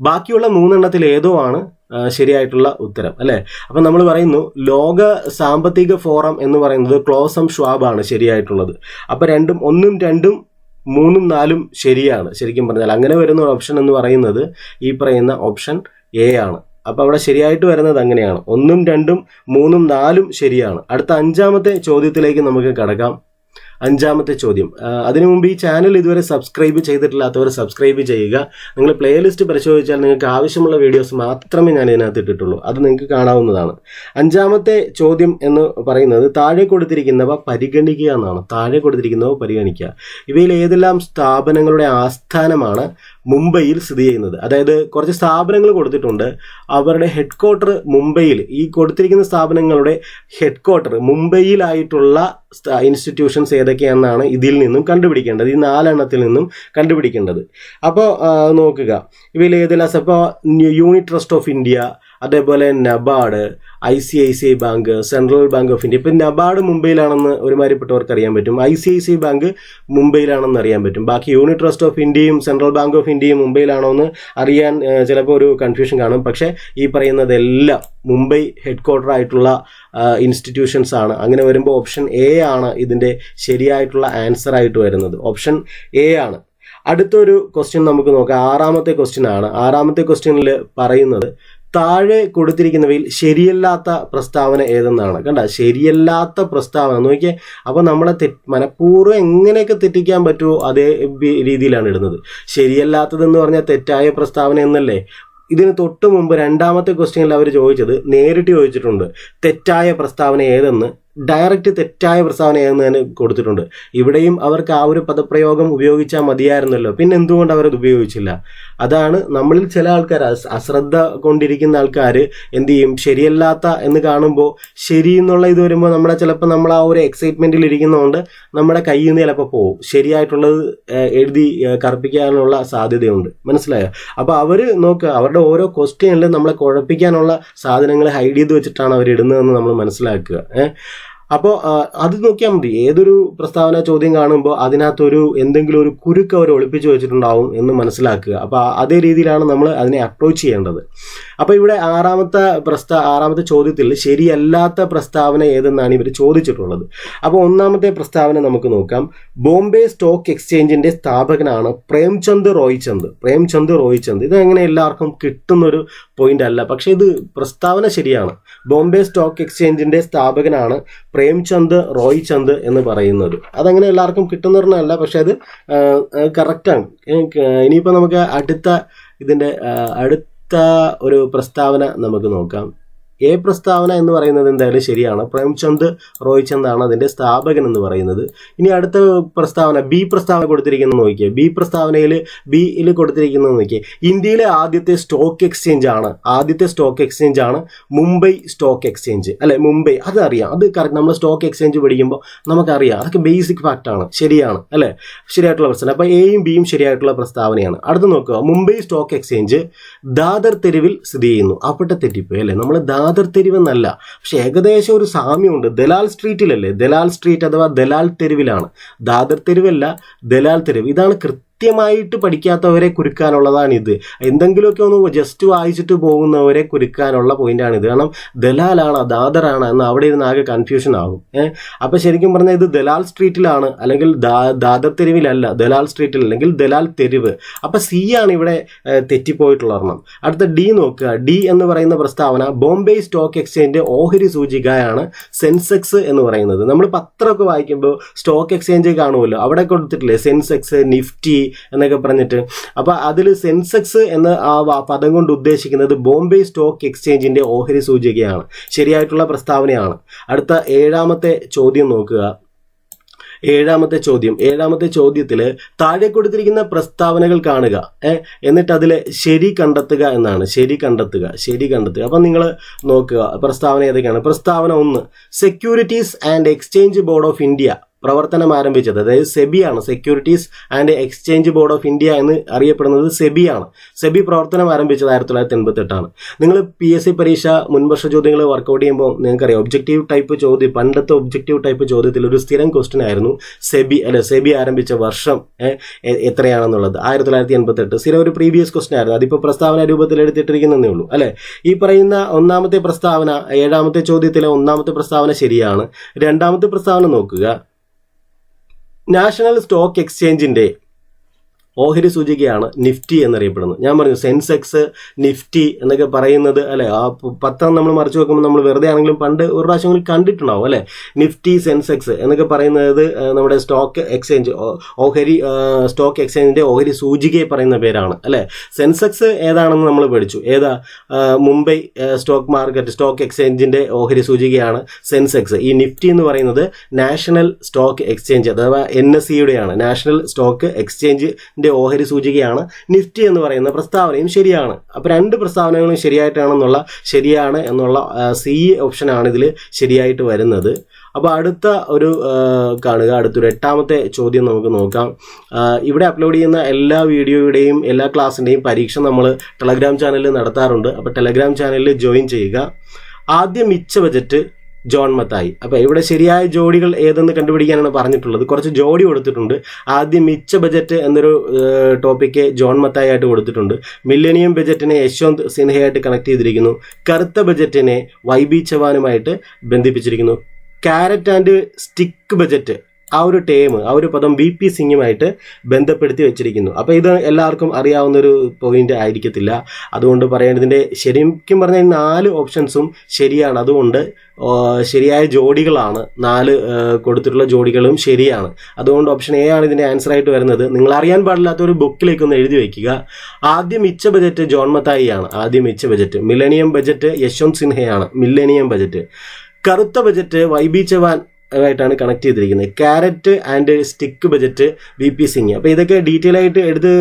ബാക്കിയുള്ള മൂന്നെണ്ണത്തിൽ ഏതോ ആണ് ശരിയായിട്ടുള്ള ഉത്തരം അല്ലേ? അപ്പം നമ്മൾ പറയുന്നു ലോക സാമ്പത്തിക ഫോറം എന്ന് പറയുന്നത് ക്ലോസം ഷ്വാബാണ് ശരിയായിട്ടുള്ളത്. അപ്പം രണ്ടും ഒന്നും രണ്ടും മൂന്നും നാലും ശരിയാണ്. ശരിക്കും പറഞ്ഞാൽ അങ്ങനെ വരുന്ന ഒരു ഓപ്ഷൻ എന്ന് പറയുന്നത് ഈ പറയുന്ന ഓപ്ഷൻ എ ആണ്. അപ്പം അവിടെ ശരിയായിട്ട് വരുന്നത് അങ്ങനെയാണ്. ഒന്നും രണ്ടും മൂന്നും നാലും ശരിയാണ്. അടുത്ത അഞ്ചാമത്തെ ചോദ്യത്തിലേക്ക് നമുക്ക് കടക്കാം. അഞ്ചാമത്തെ ചോദ്യം. അതിനു മുമ്പ് ഈ ചാനൽ ഇതുവരെ സബ്സ്ക്രൈബ് ചെയ്തിട്ടില്ലാത്തവർ സബ്സ്ക്രൈബ് ചെയ്യുക. നിങ്ങൾ പ്ലേലിസ്റ്റ് പരിശോധിച്ചാൽ നിങ്ങൾക്ക് ആവശ്യമുള്ള വീഡിയോസ് മാത്രമേ ഞാൻ ഇതിനകത്ത് ഇട്ടിട്ടുള്ളൂ. അത് നിങ്ങൾക്ക് കാണാവുന്നതാണ്. അഞ്ചാമത്തെ ചോദ്യം എന്ന് പറയുന്നത് താഴെ കൊടുത്തിരിക്കുന്നവ പരിഗണിക്കുക എന്നാണ്. താഴെ കൊടുത്തിരിക്കുന്നവ പരിഗണിക്കുക. ഇവയിൽ ഏതെല്ലാം സ്ഥാപനങ്ങളുടെ ആസ്ഥാനമാണ് മുംബൈയിൽ സ്ഥിതി ചെയ്യുന്നത്. അതായത് കുറച്ച് സ്ഥാപനങ്ങൾ കൊടുത്തിട്ടുണ്ട്. അവരുടെ ഹെഡ് ക്വാർട്ടർ മുംബൈയിൽ ഈ കൊടുത്തിരിക്കുന്ന സ്ഥാപനങ്ങളുടെ ഹെഡ് ക്വാർട്ടർ മുംബൈയിലായിട്ടുള്ള ഇൻസ്റ്റിറ്റ്യൂഷൻസ് ഏതൊക്കെയാണെന്നാണ് ഇതിൽ നിന്നും കണ്ടുപിടിക്കേണ്ടത്. ഈ നാലെണ്ണത്തിൽ നിന്നും കണ്ടുപിടിക്കേണ്ടത്. അപ്പോൾ നോക്കുക. ഇവയിൽ ഏതെല്ലാം? അപ്പോൾ യൂണിറ്റ് ട്രസ്റ്റ് ഓഫ് ഇന്ത്യ അതേപോലെ NABARD I C I C I bank central bank of India. ഇപ്പം നബാർഡ് മുംബൈയിലാണെന്ന് ഒരുമാതിരിപ്പെട്ടവർക്ക് അറിയാൻ പറ്റും. I C I C I bank മുംബൈയിലാണെന്ന് അറിയാൻ പറ്റും. ബാക്കി യൂണിറ്റ് ട്രസ്റ്റ് ഓഫ് ഇന്ത്യയും സെൻട്രൽ ബാങ്ക് ഓഫ് ഇന്ത്യയും മുംബൈയിലാണോ എന്ന് അറിയാൻ ചിലപ്പോൾ ഒരു കൺഫ്യൂഷൻ കാണും. പക്ഷേ ഈ പറയുന്നതെല്ലാം മുംബൈ ഹെഡ് ക്വാർട്ടർ ആയിട്ടുള്ള ഇൻസ്റ്റിറ്റ്യൂഷൻസ് ആണ്. അങ്ങനെ വരുമ്പോൾ ഓപ്ഷൻ എ ആണ് ഇതിന്റെ ശരിയായിട്ടുള്ള ആൻസർ ആയിട്ട് വരുന്നത്. ഓപ്ഷൻ എ ആണ്. അടുത്തൊരു ക്വസ്റ്റ്യൻ നമുക്ക് നോക്കാം. ആറാമത്തെ ക്വസ്റ്റ്യൻ ആണ്. ആറാമത്തെ ക്വസ്റ്റ്യനിൽ പറയുന്നത് താഴെ കൊടുത്തിരിക്കുന്നവയിൽ ശരിയല്ലാത്ത പ്രസ്താവന ഏതെന്നാണ്? കണ്ട? ശരിയല്ലാത്ത പ്രസ്താവന. നോക്കിയേ അപ്പോൾ നമ്മളെ തെ മനഃപൂർവം എങ്ങനെയൊക്കെ തെറ്റിക്കാൻ പറ്റുമോ അതേ രീതിയിലാണ് ഇടുന്നത്. ശരിയല്ലാത്തതെന്ന് പറഞ്ഞാൽ തെറ്റായ പ്രസ്താവന എന്നല്ലേ? ഇതിന് തൊട്ട് മുമ്പ് രണ്ടാമത്തെ ക്വസ്റ്റ്യനിൽ അവർ ചോദിച്ചത് നേരിട്ട് ചോദിച്ചിട്ടുണ്ട്. തെറ്റായ പ്രസ്താവന ഏതെന്ന്? ഡയറക്റ്റ് തെറ്റായ പ്രസ്താവനയാണെന്ന് ഞാൻ കൊടുത്തിട്ടുണ്ട്. ഇവിടെയും അവർക്ക് ആ ഒരു പദപ്രയോഗം ഉപയോഗിച്ചാൽ മതിയായിരുന്നല്ലോ. പിന്നെ എന്തുകൊണ്ട് അവരത് ഉപയോഗിച്ചില്ല? അതാണ് നമ്മളിൽ ചില ആൾക്കാർ അശ്രദ്ധ കൊണ്ടിരിക്കുന്ന ആൾക്കാർ എന്ത് ചെയ്യും? ശരിയല്ലാത്ത എന്ന് കാണുമ്പോൾ ശരി എന്നുള്ള ഇത് വരുമ്പോൾ നമ്മളെ ചിലപ്പോൾ നമ്മൾ ആ ഒരു എക്സൈറ്റ്മെന്റിൽ ഇരിക്കുന്നതുകൊണ്ട് നമ്മുടെ കയ്യിൽ നിന്ന് ചിലപ്പോൾ പോകും ശരിയായിട്ടുള്ളത് എഴുതി കറുപ്പിക്കാനുള്ള സാധ്യതയുണ്ട്. മനസ്സിലായോ? അപ്പോൾ അവർ നോക്കുക അവരുടെ ഓരോ ക്വസ്റ്റ്യനിലും നമ്മളെ കുഴപ്പിക്കാനുള്ള സാധനങ്ങൾ ഹൈഡ് ചെയ്ത് വെച്ചിട്ടാണ് അവർ ഇടുന്നതെന്ന് നമ്മൾ മനസ്സിലാക്കുക. ഏഹ് അപ്പോൾ അത് നോക്കിയാൽ മതി. ഏതൊരു പ്രസ്താവന ചോദ്യം കാണുമ്പോൾ അതിനകത്തൊരു എന്തെങ്കിലും ഒരു കുരുക്ക് അവർ ഒളിപ്പിച്ചു വെച്ചിട്ടുണ്ടാവും എന്ന് മനസ്സിലാക്കുക. അപ്പോൾ അതേ രീതിയിലാണ് നമ്മൾ അതിനെ അപ്രോച്ച് ചെയ്യേണ്ടത്. അപ്പോൾ ഇവിടെ ആറാമത്തെ പ്രസ്താ ആറാമത്തെ ചോദ്യത്തിൽ ശരിയല്ലാത്ത പ്രസ്താവന ഏതെന്നാണ് ഇവർ ചോദിച്ചിട്ടുള്ളത്. അപ്പോൾ ഒന്നാമത്തെ പ്രസ്താവന നമുക്ക് നോക്കാം. ബോംബെ സ്റ്റോക്ക് എക്സ്ചേഞ്ചിന്റെ സ്ഥാപകനാണ് പ്രേംചന്ദ് റോയ്ചന്ദ്. പ്രേംചന്ദ് റോയ്ചന്ദ്. ഇത് അങ്ങനെ എല്ലാവർക്കും കിട്ടുന്നൊരു പോയിന്റ് അല്ല. പക്ഷേ ഇത് പ്രസ്താവന ശരിയാണ്. ബോംബെ സ്റ്റോക്ക് എക്സ്ചേഞ്ചിന്റെ സ്ഥാപകനാണ് പ്രേംചന്ദ് റോയ് ചന്ദ് എന്ന് പറയുന്നത്. അതങ്ങനെ എല്ലാവർക്കും കിട്ടുന്നൊരെണ്ണമല്ല പക്ഷെ അത് കറക്റ്റാണ് ഇനിയിപ്പോൾ നമുക്ക് അടുത്ത ഇതിന്റെ അടുത്ത ഒരു പ്രസ്താവന നമുക്ക് നോക്കാം. എ പ്രസ്താവന എന്ന് പറയുന്നത് എന്തായാലും ശരിയാണ്. പ്രേംചന്ദ് റോയ്ചന്ദ് ആണ് അതിന്റെ സ്ഥാപകൻ എന്ന് പറയുന്നത്. ഇനി അടുത്ത പ്രസ്താവന ബി പ്രസ്താവന കൊടുത്തിരിക്കുന്നത് നോക്കിയേ. ബി പ്രസ്താവനയിൽ ബിയിൽ കൊടുത്തിരിക്കുന്നത് നോക്കിയേ. ഇന്ത്യയിലെ ആദ്യത്തെ സ്റ്റോക്ക് എക്സ്ചേഞ്ച് ആണ്. ആദ്യത്തെ സ്റ്റോക്ക് എക്സ്ചേഞ്ച് ആണ് മുംബൈ സ്റ്റോക്ക് എക്സ്ചേഞ്ച്. അല്ലെ മുംബൈ. അതറിയാം. അത് കറക്റ്റ് നമ്മൾ സ്റ്റോക്ക് എക്സ്ചേഞ്ച് പഠിക്കുമ്പോൾ നമുക്കറിയാം. അതൊക്കെ ബേസിക് ഫാക്റ്റ് ആണ്. ശരിയാണ്. അല്ലെ? ശരിയായിട്ടുള്ള പ്രശ്നം അപ്പൊ എയും ബിയും ശരിയായിട്ടുള്ള പ്രസ്താവനയാണ്. അടുത്ത് നോക്കുക. മുംബൈ സ്റ്റോക്ക് എക്സ്ചേഞ്ച് ദാദർ തെരുവിൽ സ്ഥിതി ചെയ്യുന്നു. അപ്പോഴത്തെ തെറ്റിപ്പോയി അല്ലേ? നമ്മൾ ദാദർ തെരുവ് എന്നല്ല പക്ഷെ ഏകദേശം ഒരു സാമ്യമുണ്ട്. ദലാൽ സ്ട്രീറ്റിലല്ലേ? ദലാൽ സ്ട്രീറ്റ് അഥവാ ദലാൽ തെരുവിലാണ്. ദാദർ തെരുവല്ല ദലാൽ തെരുവ്. ഇതാണ് കൃത്യമായിട്ട് പഠിക്കാത്തവരെ കുരുക്കാനുള്ളതാണ് ഇത് എന്തെങ്കിലുമൊക്കെ ഒന്ന് ജസ്റ്റ് വായിച്ചിട്ട് പോകുന്നവരെ കുരുക്കാനുള്ള ഇത് കാരണം ദലാലാണ് ദാദറാണ് എന്ന് അവിടെ ഇരുന്ന് ആകെ കൺഫ്യൂഷൻ ആകും ഏഹ് അപ്പൊ ശരിക്കും പറഞ്ഞാൽ ഇത് ദലാൽ സ്ട്രീറ്റിലാണ് അല്ലെങ്കിൽ ദാദർ തെരുവിലല്ല ദലാൽ സ്ട്രീറ്റിൽ അല്ലെങ്കിൽ ദലാൽ തെരുവ്. അപ്പൊ സി ആണ് ഇവിടെ തെറ്റിപ്പോയിട്ടുള്ള ഒരെണ്ണം. അടുത്ത ഡി നോക്കുക. ഡി എന്ന് പറയുന്ന പ്രസ്താവന ബോംബെ സ്റ്റോക്ക് എക്സ്ചേഞ്ച് ഓഹരി സൂചികയാണ് സെൻസെക്സ് എന്ന് പറയുന്നത്. നമ്മൾ പത്രമൊക്കെ വായിക്കുമ്പോൾ സ്റ്റോക്ക് എക്സ്ചേഞ്ച് കാണുമല്ലോ. അവിടെ കൊടുത്തിട്ടില്ലേ സെൻസെക്സ് നിഫ്റ്റി എന്നൊക്കെ പറഞ്ഞിട്ട്. അപ്പൊ അതിൽ സെൻസെക്സ് എന്ന ആ പദം കൊണ്ട് ഉദ്ദേശിക്കുന്നത് ബോംബെ സ്റ്റോക്ക് എക്സ്ചേഞ്ചിന്റെ ഓഹരി സൂചികയാണ്. ശരിയായിട്ടുള്ള പ്രസ്താവനയാണ്. അടുത്ത ഏഴാമത്തെ ചോദ്യം നോക്കുക. ഏഴാമത്തെ ചോദ്യം. ഏഴാമത്തെ ചോദ്യത്തിൽ താഴെ കൊടുത്തിരിക്കുന്ന പ്രസ്താവനകൾ കാണുക. എന്നിട്ട് അതിൽ ശരി കണ്ടെത്തുക എന്നാണ്. ശരി കണ്ടെത്തുക. ശരി കണ്ടെത്തുക. അപ്പം നിങ്ങൾ നോക്കുക. പ്രസ്താവന ഏതൊക്കെയാണ്? പ്രസ്താവന ഒന്ന്. Securities and exchange board of India. പ്രവർത്തനം ആരംഭിച്ചത്. അതായത് സെബിയാണ് securities and exchange board of India എന്ന് അറിയപ്പെടുന്നത് സെബിയാണ്. സെബി പ്രവർത്തനം ആരംഭിച്ചത് ആയിരത്തി തൊള്ളായിരത്തി എൺപത്തി എട്ടാണ് നിങ്ങൾ പി എസ് സി പരീക്ഷ മുൻവർഷ ചോദ്യങ്ങൾ വർക്കൗട്ട് ചെയ്യുമ്പോൾ നിങ്ങൾക്കറിയാം ഒബ്ജക്റ്റീവ് ടൈപ്പ് ചോദ്യം പണ്ടത്തെ ഒബ്ജക്റ്റീവ് ടൈപ്പ് ചോദ്യത്തിൽ ഒരു സ്ഥിരം ക്വസ്റ്റ്യൻ ആയിരുന്നു സെബി അല്ലെ സെബി ആരംഭിച്ച വർഷം എത്രയാണെന്നുള്ളത് ആയിരത്തി തൊള്ളായിരത്തി എൺപത്തി എട്ട് സ്ഥിരം ഒരു പ്രീവിയസ് ക്വസ്റ്റ്യൻ ആയിരുന്നു. അതിപ്പോൾ പ്രസ്താവന രൂപത്തിൽ എടുത്തിട്ടിരിക്കുന്നതേ ഉള്ളൂ അല്ലെ? ഈ പറയുന്ന ഒന്നാമത്തെ പ്രസ്താവന ഏഴാമത്തെ ചോദ്യത്തിലെ ഒന്നാമത്തെ പ്രസ്താവന ശരിയാണ്. രണ്ടാമത്തെ പ്രസ്താവന നോക്കുക. നാഷണൽ സ്റ്റോക്ക് എക്സ്ചേഞ്ചിന്റെ ഓഹരി സൂചികയാണ് നിഫ്റ്റി എന്നറിയപ്പെടുന്നത്. ഞാൻ പറഞ്ഞു സെൻസെക്സ് നിഫ്റ്റി എന്നൊക്കെ പറയുന്നത് അല്ലെ? ആ പ- പത്രം നമ്മൾ മറിച്ച് വെക്കുമ്പോൾ നമ്മൾ വെറുതെ ആണെങ്കിലും പണ്ട് ഒരു പ്രാവശ്യം കണ്ടിട്ടുണ്ടാവും അല്ലെ? നിഫ്റ്റി സെൻസെക്സ് എന്നൊക്കെ പറയുന്നത് നമ്മുടെ സ്റ്റോക്ക് എക്സ്ചേഞ്ച് ഓഹരി സ്റ്റോക്ക് എക്സ്ചേഞ്ചിന്റെ ഓഹരി സൂചികയെ പറയുന്ന പേരാണ് അല്ലെ? സെൻസെക്സ് ഏതാണെന്ന് നമ്മൾ പഠിച്ചു. ഏതാ? മുംബൈ സ്റ്റോക്ക് മാർക്കറ്റ് സ്റ്റോക്ക് എക്സ്ചേഞ്ചിന്റെ ഓഹരി സൂചികയാണ് സെൻസെക്സ്. ഈ നിഫ്റ്റി എന്ന് പറയുന്നത് നാഷണൽ സ്റ്റോക്ക് എക്സ്ചേഞ്ച് അഥവാ എൻ എസ് സിയുടെയാണ് നാഷണൽ സ്റ്റോക്ക് എക്സ്ചേഞ്ചിന്റെ ഓഹരി സൂചികയാണ് നിഫ്റ്റി എന്ന് പറയുന്ന പ്രസ്താവനയും ശരിയാണ്. അപ്പൊ രണ്ട് പ്രസ്താവനകളും ശരിയായിട്ടാണെന്നുള്ള ശരിയാണ് എന്നുള്ള സി ഓപ്ഷനാണ് ഇതിൽ ശരിയായിട്ട് വരുന്നത്. അപ്പോൾ അടുത്ത ഒരു കാണുക. അടുത്തൊരു എട്ടാമത്തെ ചോദ്യം നമുക്ക് നോക്കാം. ഇവിടെ അപ്ലോഡ് ചെയ്യുന്ന എല്ലാ വീഡിയോയുടെയും എല്ലാ ക്ലാസ്സിന്റെയും പരീക്ഷ നമ്മൾ ടെലഗ്രാം ചാനലിൽ നടത്താറുണ്ട്. അപ്പോൾ ടെലഗ്രാം ചാനലിൽ ജോയിൻ ചെയ്യുക. ആദ്യം മിച്ച ബജറ്റ് ജോൺ മത്തായി. അപ്പോൾ ഇവിടെ ശരിയായ ജോഡികൾ ഏതെന്ന് കണ്ടുപിടിക്കാനാണ് പറഞ്ഞിട്ടുള്ളത്. കുറച്ച് ജോഡി കൊടുത്തിട്ടുണ്ട്. ആദ്യം മിച്ച ബജറ്റ് എന്നൊരു ടോപ്പിക്ക് ജോൺ മത്തായി ആയിട്ട് കൊടുത്തിട്ടുണ്ട്. മില്ലേനിയം ബജറ്റിനെ യശ്വന്ത് സിൻഹയായിട്ട് കണക്ട് ചെയ്തിരിക്കുന്നു. കറുത്ത ബജറ്റിനെ വൈ ബി ചവാനുമായിട്ട് ബന്ധിപ്പിച്ചിരിക്കുന്നു. കാരറ്റ് ആൻഡ് സ്റ്റിക്ക് ബജറ്റ് ആ ഒരു ടേം ആ ഒരു പദം ബി പി സിംഗുമായിട്ട് ബന്ധപ്പെടുത്തി വെച്ചിരിക്കുന്നു. അപ്പോൾ ഇത് എല്ലാവർക്കും അറിയാവുന്ന ഒരു പോയിന്റ് ആയിരിക്കത്തില്ല. അതുകൊണ്ട് പറയേണ്ടതിന്റെ ശരിക്കും പറഞ്ഞാൽ നാല് ഓപ്ഷൻസും ശരിയാണ്. അതുകൊണ്ട് ശരിയായ ജോഡികളാണ്. നാല് കൊടുത്തിട്ടുള്ള ജോഡികളും ശരിയാണ്. അതുകൊണ്ട് ഓപ്ഷൻ എ ആണ് ഇതിന്റെ ആൻസർ ആയിട്ട് വരുന്നത്. നിങ്ങൾ അറിയാൻ പാടില്ലാത്ത ഒരു ബുക്കിലേക്ക് ഒന്ന് എഴുതി വയ്ക്കുക ആദ്യം മിച്ച ബജറ്റ് ജോൺ മത്തായി ആണ് ആദ്യം മിച്ച ബജറ്റ് മില്ലനിയം ബജറ്റ് യശ്വന്ത് സിൻഹയാണ്. മില്ലനിയം ബജറ്റ് കറുത്ത ബജറ്റ് വൈ ബി ചവാൻ ആയിട്ടാണ് കണക്ട് ചെയ്തിരിക്കുന്നത്. Carrot and stick budget V P Singh അപ്പോൾ ഇതൊക്കെ ഡീറ്റെയിൽ ആയിട്ട് എടുത്ത്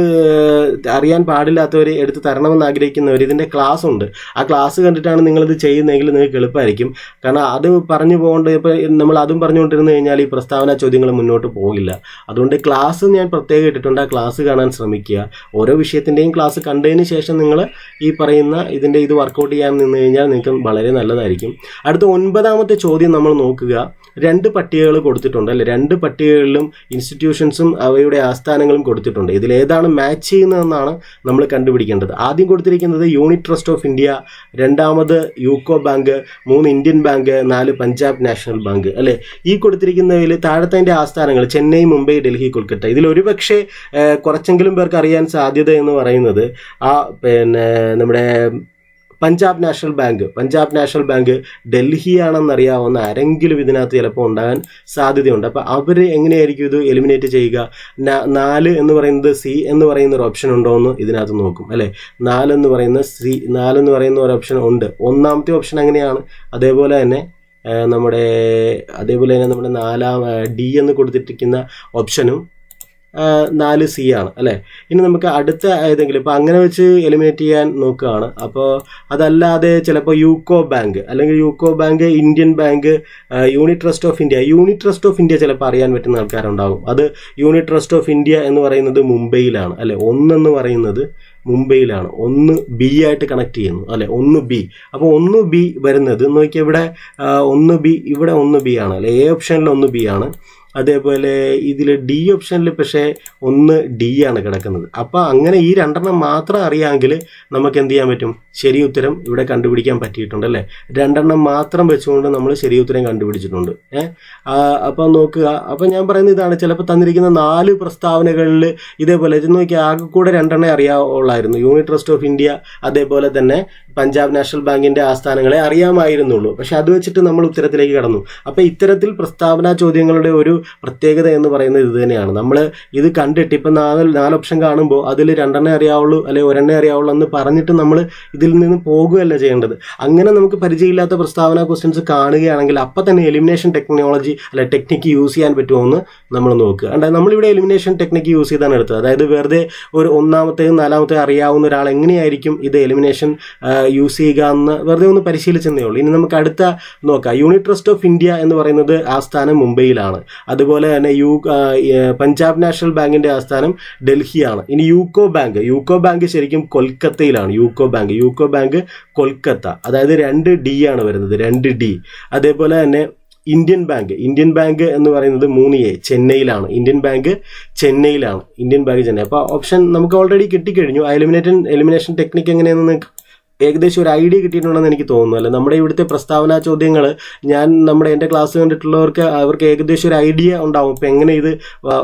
അറിയാൻ പാടില്ലാത്തവർ എടുത്ത് തരണമെന്ന് ആഗ്രഹിക്കുന്നവർ ഇതിന്റെ ക്ലാസ് ഉണ്ട്. ആ ക്ലാസ് കണ്ടിട്ടാണ് നിങ്ങളിത് ചെയ്യുന്നതെങ്കിൽ നിങ്ങൾക്ക് എളുപ്പമായിരിക്കും. കാരണം അത് പറഞ്ഞു പോകേണ്ട ഇപ്പോൾ നമ്മൾ അതും പറഞ്ഞുകൊണ്ടിരുന്നു കഴിഞ്ഞാൽ ഈ പ്രസ്താവന ചോദ്യങ്ങൾ മുന്നോട്ട് പോകില്ല. അതുകൊണ്ട് ക്ലാസ് ഞാൻ പ്രത്യേകം ഇട്ടിട്ടുണ്ട്. ആ ക്ലാസ് കാണാൻ ശ്രമിക്കുക. ഓരോ വിഷയത്തിന്റെയും ക്ലാസ് കണ്ടതിന് ശേഷം നിങ്ങൾ ഈ പറയുന്ന ഇതിന്റെ ഇത് വർക്കൗട്ട് ചെയ്യാൻ നിന്ന് കഴിഞ്ഞാൽ നിങ്ങൾക്ക് വളരെ നല്ലതായിരിക്കും. അടുത്ത ഒൻപതാമത്തെ ചോദ്യം നമ്മൾ നോക്കുക. രണ്ട് പട്ടികകൾ കൊടുത്തിട്ടുണ്ട് അല്ലെ? രണ്ട് പട്ടികകളിലും ഇൻസ്റ്റിറ്റ്യൂഷൻസും അവയുടെ ആസ്ഥാനങ്ങളും കൊടുത്തിട്ടുണ്ട്. ഇതിൽ ഏതാണ് മാച്ച് ചെയ്യുന്നതെന്നാണ് നമ്മൾ കണ്ടുപിടിക്കേണ്ടത്. ആദ്യം കൊടുത്തിരിക്കുന്നത് യൂണിറ്റ് ട്രസ്റ്റ് ഓഫ് ഇന്ത്യ രണ്ടാമത് യൂക്കോ ബാങ്ക് മൂന്ന് ഇന്ത്യൻ ബാങ്ക് നാല് പഞ്ചാബ് നാഷണൽ ബാങ്ക് അല്ലെ? ഈ കൊടുത്തിരിക്കുന്നതിൽ താഴത്തതിന്റെ ആസ്ഥാനങ്ങൾ ചെന്നൈ മുംബൈ ഡൽഹി കൊൽക്കത്ത. ഇതിൽ ഒരുപക്ഷെ കുറച്ചെങ്കിലും പേർക്ക് അറിയാൻ സാധ്യത എന്ന് പറയുന്നത് ആ പിന്നെ നമ്മുടെ Punjab national bank. Punjab national bank ഡൽഹിയാണെന്നറിയാവുന്ന ആരെങ്കിലും ഇതിനകത്ത് ചിലപ്പോൾ ഉണ്ടാകാൻ സാധ്യതയുണ്ട്. അപ്പോൾ അവർ എങ്ങനെയായിരിക്കും ഇത് എലിമിനേറ്റ് ചെയ്യുക? നാല് എന്ന് പറയുന്നത് സി എന്ന് പറയുന്ന ഒരു ഓപ്ഷൻ ഉണ്ടോ എന്ന് ഇതിനകത്ത് നോക്കും അല്ലേ? നാലെന്ന് പറയുന്ന സി നാലെന്ന് പറയുന്ന ഒരു ഓപ്ഷൻ ഉണ്ട്. ഒന്നാമത്തെ ഓപ്ഷൻ എങ്ങനെയാണ്? അതേപോലെ തന്നെ നമ്മുടെ അതേപോലെ തന്നെ നമ്മുടെ നാലാം ഡി എന്ന് കൊടുത്തിട്ടിരിക്കുന്ന ഓപ്ഷനും നാല് സി ആണ് അല്ലേ? ഇനി നമുക്ക് അടുത്ത ഏതെങ്കിലും ഇപ്പോൾ അങ്ങനെ വെച്ച് എലിമിനേറ്റ് ചെയ്യാൻ നോക്കുകയാണ്. അപ്പോൾ അതല്ലാതെ ചിലപ്പോൾ യൂക്കോ ബാങ്ക് അല്ലെങ്കിൽ UCO bank Indian bank unit trust of India unit trust of India ചിലപ്പോൾ അറിയാൻ പറ്റുന്ന ആൾക്കാരുണ്ടാകും അത് യൂണിറ്റ് ട്രസ്റ്റ് ഓഫ് ഇന്ത്യ എന്ന് പറയുന്നത് മുംബൈയിലാണ് അല്ലെ? ഒന്നെന്ന് പറയുന്നത് മുംബൈയിലാണ്. ഒന്ന് ബി ആയിട്ട് കണക്ട് ചെയ്യുന്നു അല്ലെ? ഒന്ന് ബി അപ്പോൾ ഒന്ന് ബി വരുന്നത് നോക്കിയാൽ ഇവിടെ ഒന്ന് ബി ഇവിടെ ഒന്ന് ബി ആണ് അല്ലെ? എ ഓപ്ഷനിൽ ഒന്ന് ബി ആണ്. അതേപോലെ ഇതിൽ ഡി ഓപ്ഷനിൽ പക്ഷേ ഒന്ന് ഡി ആണ് കിടക്കുന്നത്. അപ്പോൾ അങ്ങനെ ഈ രണ്ടെണ്ണം മാത്രം അറിയാമെങ്കിൽ നമുക്ക് എന്ത് ചെയ്യാൻ പറ്റും? ശരി ഉത്തരം ഇവിടെ കണ്ടുപിടിക്കാൻ പറ്റിയിട്ടുണ്ട് അല്ലേ? രണ്ടെണ്ണം മാത്രം വെച്ചുകൊണ്ട് നമ്മൾ ശരി ഉത്തരം കണ്ടുപിടിച്ചിട്ടുണ്ട്. ഏഹ് അപ്പം നോക്കുക അപ്പോൾ ഞാൻ പറയുന്നത് ഇതാണ്. ചിലപ്പോൾ തന്നിരിക്കുന്ന നാല് പ്രസ്താവനകളിൽ ഇതേപോലെ ഇത് നോക്കി ആകെ കൂടെ രണ്ടെണ്ണം അറിയാവുള്ളായിരുന്നു. യൂണിറ്റ് ട്രസ്റ്റ് ഓഫ് ഇന്ത്യ അതേപോലെ തന്നെ പഞ്ചാബ് നാഷണൽ ബാങ്കിന്റെ ആസ്ഥാനങ്ങളെ അറിയാമായിരുന്നുള്ളൂ. പക്ഷെ അത് വെച്ചിട്ട് നമ്മൾ ഉത്തരത്തിലേക്ക് കടന്നു. അപ്പോൾ ഇത്തരത്തിൽ പ്രസ്താവന ചോദ്യങ്ങളുടെ ഒരു പ്രത്യേകത എന്ന് പറയുന്നത് ഇത് തന്നെയാണ്. നമ്മൾ ഇത് കണ്ടിട്ട് ഇപ്പം നാല് നാല് ഓപ്ഷൻ കാണുമ്പോൾ അതിൽ രണ്ടെണ്ണേ അറിയാവുള്ളൂ അല്ലെങ്കിൽ ഒരെണ്ണേ അറിയാവുള്ളൂ എന്ന് പറഞ്ഞിട്ട് നമ്മൾ ഇതിൽ നിന്ന് പോകുകയല്ല ചെയ്യേണ്ടത്. അങ്ങനെ നമുക്ക് പരിചയമില്ലാത്ത പ്രസ്താവന ക്വസ്റ്റ്യൻസ് കാണുകയാണെങ്കിൽ അപ്പം തന്നെ എലിമിനേഷൻ ടെക്നോളജി അല്ലെ ടെക്നിക്ക് യൂസ് ചെയ്യാൻ പറ്റുമോ എന്ന് നമ്മൾ നോക്കുക. അതായത് നമ്മളിവിടെ എലിമിനേഷൻ ടെക്നിക്ക് യൂസ് ചെയ്താണ് എടുത്തത്. അതായത് വെറുതെ ഒരു ഒന്നാമത്തെയും നാലാമത്തെയും അറിയാവുന്ന ഒരാൾ എങ്ങനെയായിരിക്കും ഇത് എലിമിനേഷൻ യൂസ് ചെയ്യുക എന്ന് വെറുതെ ഒന്ന് പരിശീലിച്ചെന്നേ ഉള്ളൂ. ഇനി നമുക്ക് അടുത്ത നോക്കാം. യൂണിറ്റ് ട്രസ്റ്റ് ഓഫ് ഇന്ത്യ എന്ന് പറയുന്നത് ആസ്ഥാനം മുംബൈയിലാണ്. അതുപോലെ തന്നെ യു പഞ്ചാബ് നാഷണൽ ബാങ്കിന്റെ ആസ്ഥാനം ഡൽഹിയാണ്. ഇനി യൂക്കോ ബാങ്ക്. യൂക്കോ ബാങ്ക് ശരിക്കും കൊൽക്കത്തയിലാണ്. യൂക്കോ ബാങ്ക്. യൂക്കോ ബാങ്ക് കൊൽക്കത്ത. അതായത് രണ്ട് ഡി ആണ് വരുന്നത്. രണ്ട് ഡി അതേപോലെ തന്നെ ഇന്ത്യൻ ബാങ്ക്. ഇന്ത്യൻ ബാങ്ക് എന്ന് പറയുന്നത് മൂന്ന് എ ചെന്നൈയിലാണ്. Indian bank ചെന്നൈയിലാണ്. Indian bank Chennai. അപ്പോൾ ഓപ്ഷൻ നമുക്ക് ഓൾറെഡി കിട്ടിക്കഴിഞ്ഞു. എലിമിനേറ്റൻ എലിമിനേഷൻ ടെക്നിക്ക് എങ്ങനെയാണെന്ന് നിങ്ങൾക്ക് ഏകദേശം ഒരു ഐഡിയ കിട്ടിയിട്ടുണ്ടെന്ന് എനിക്ക് തോന്നുന്നു. അല്ലെ നമ്മുടെ ഇവിടുത്തെ പ്രസ്താവന ചോദ്യങ്ങൾ ഞാൻ നമ്മുടെ എന്റെ ക്ലാസ് കണ്ടിട്ടുള്ളവർക്ക് അവർക്ക് ഏകദേശം ഒരു ഐഡിയ ഉണ്ടാവും. ഇപ്പം എങ്ങനെ ഇത്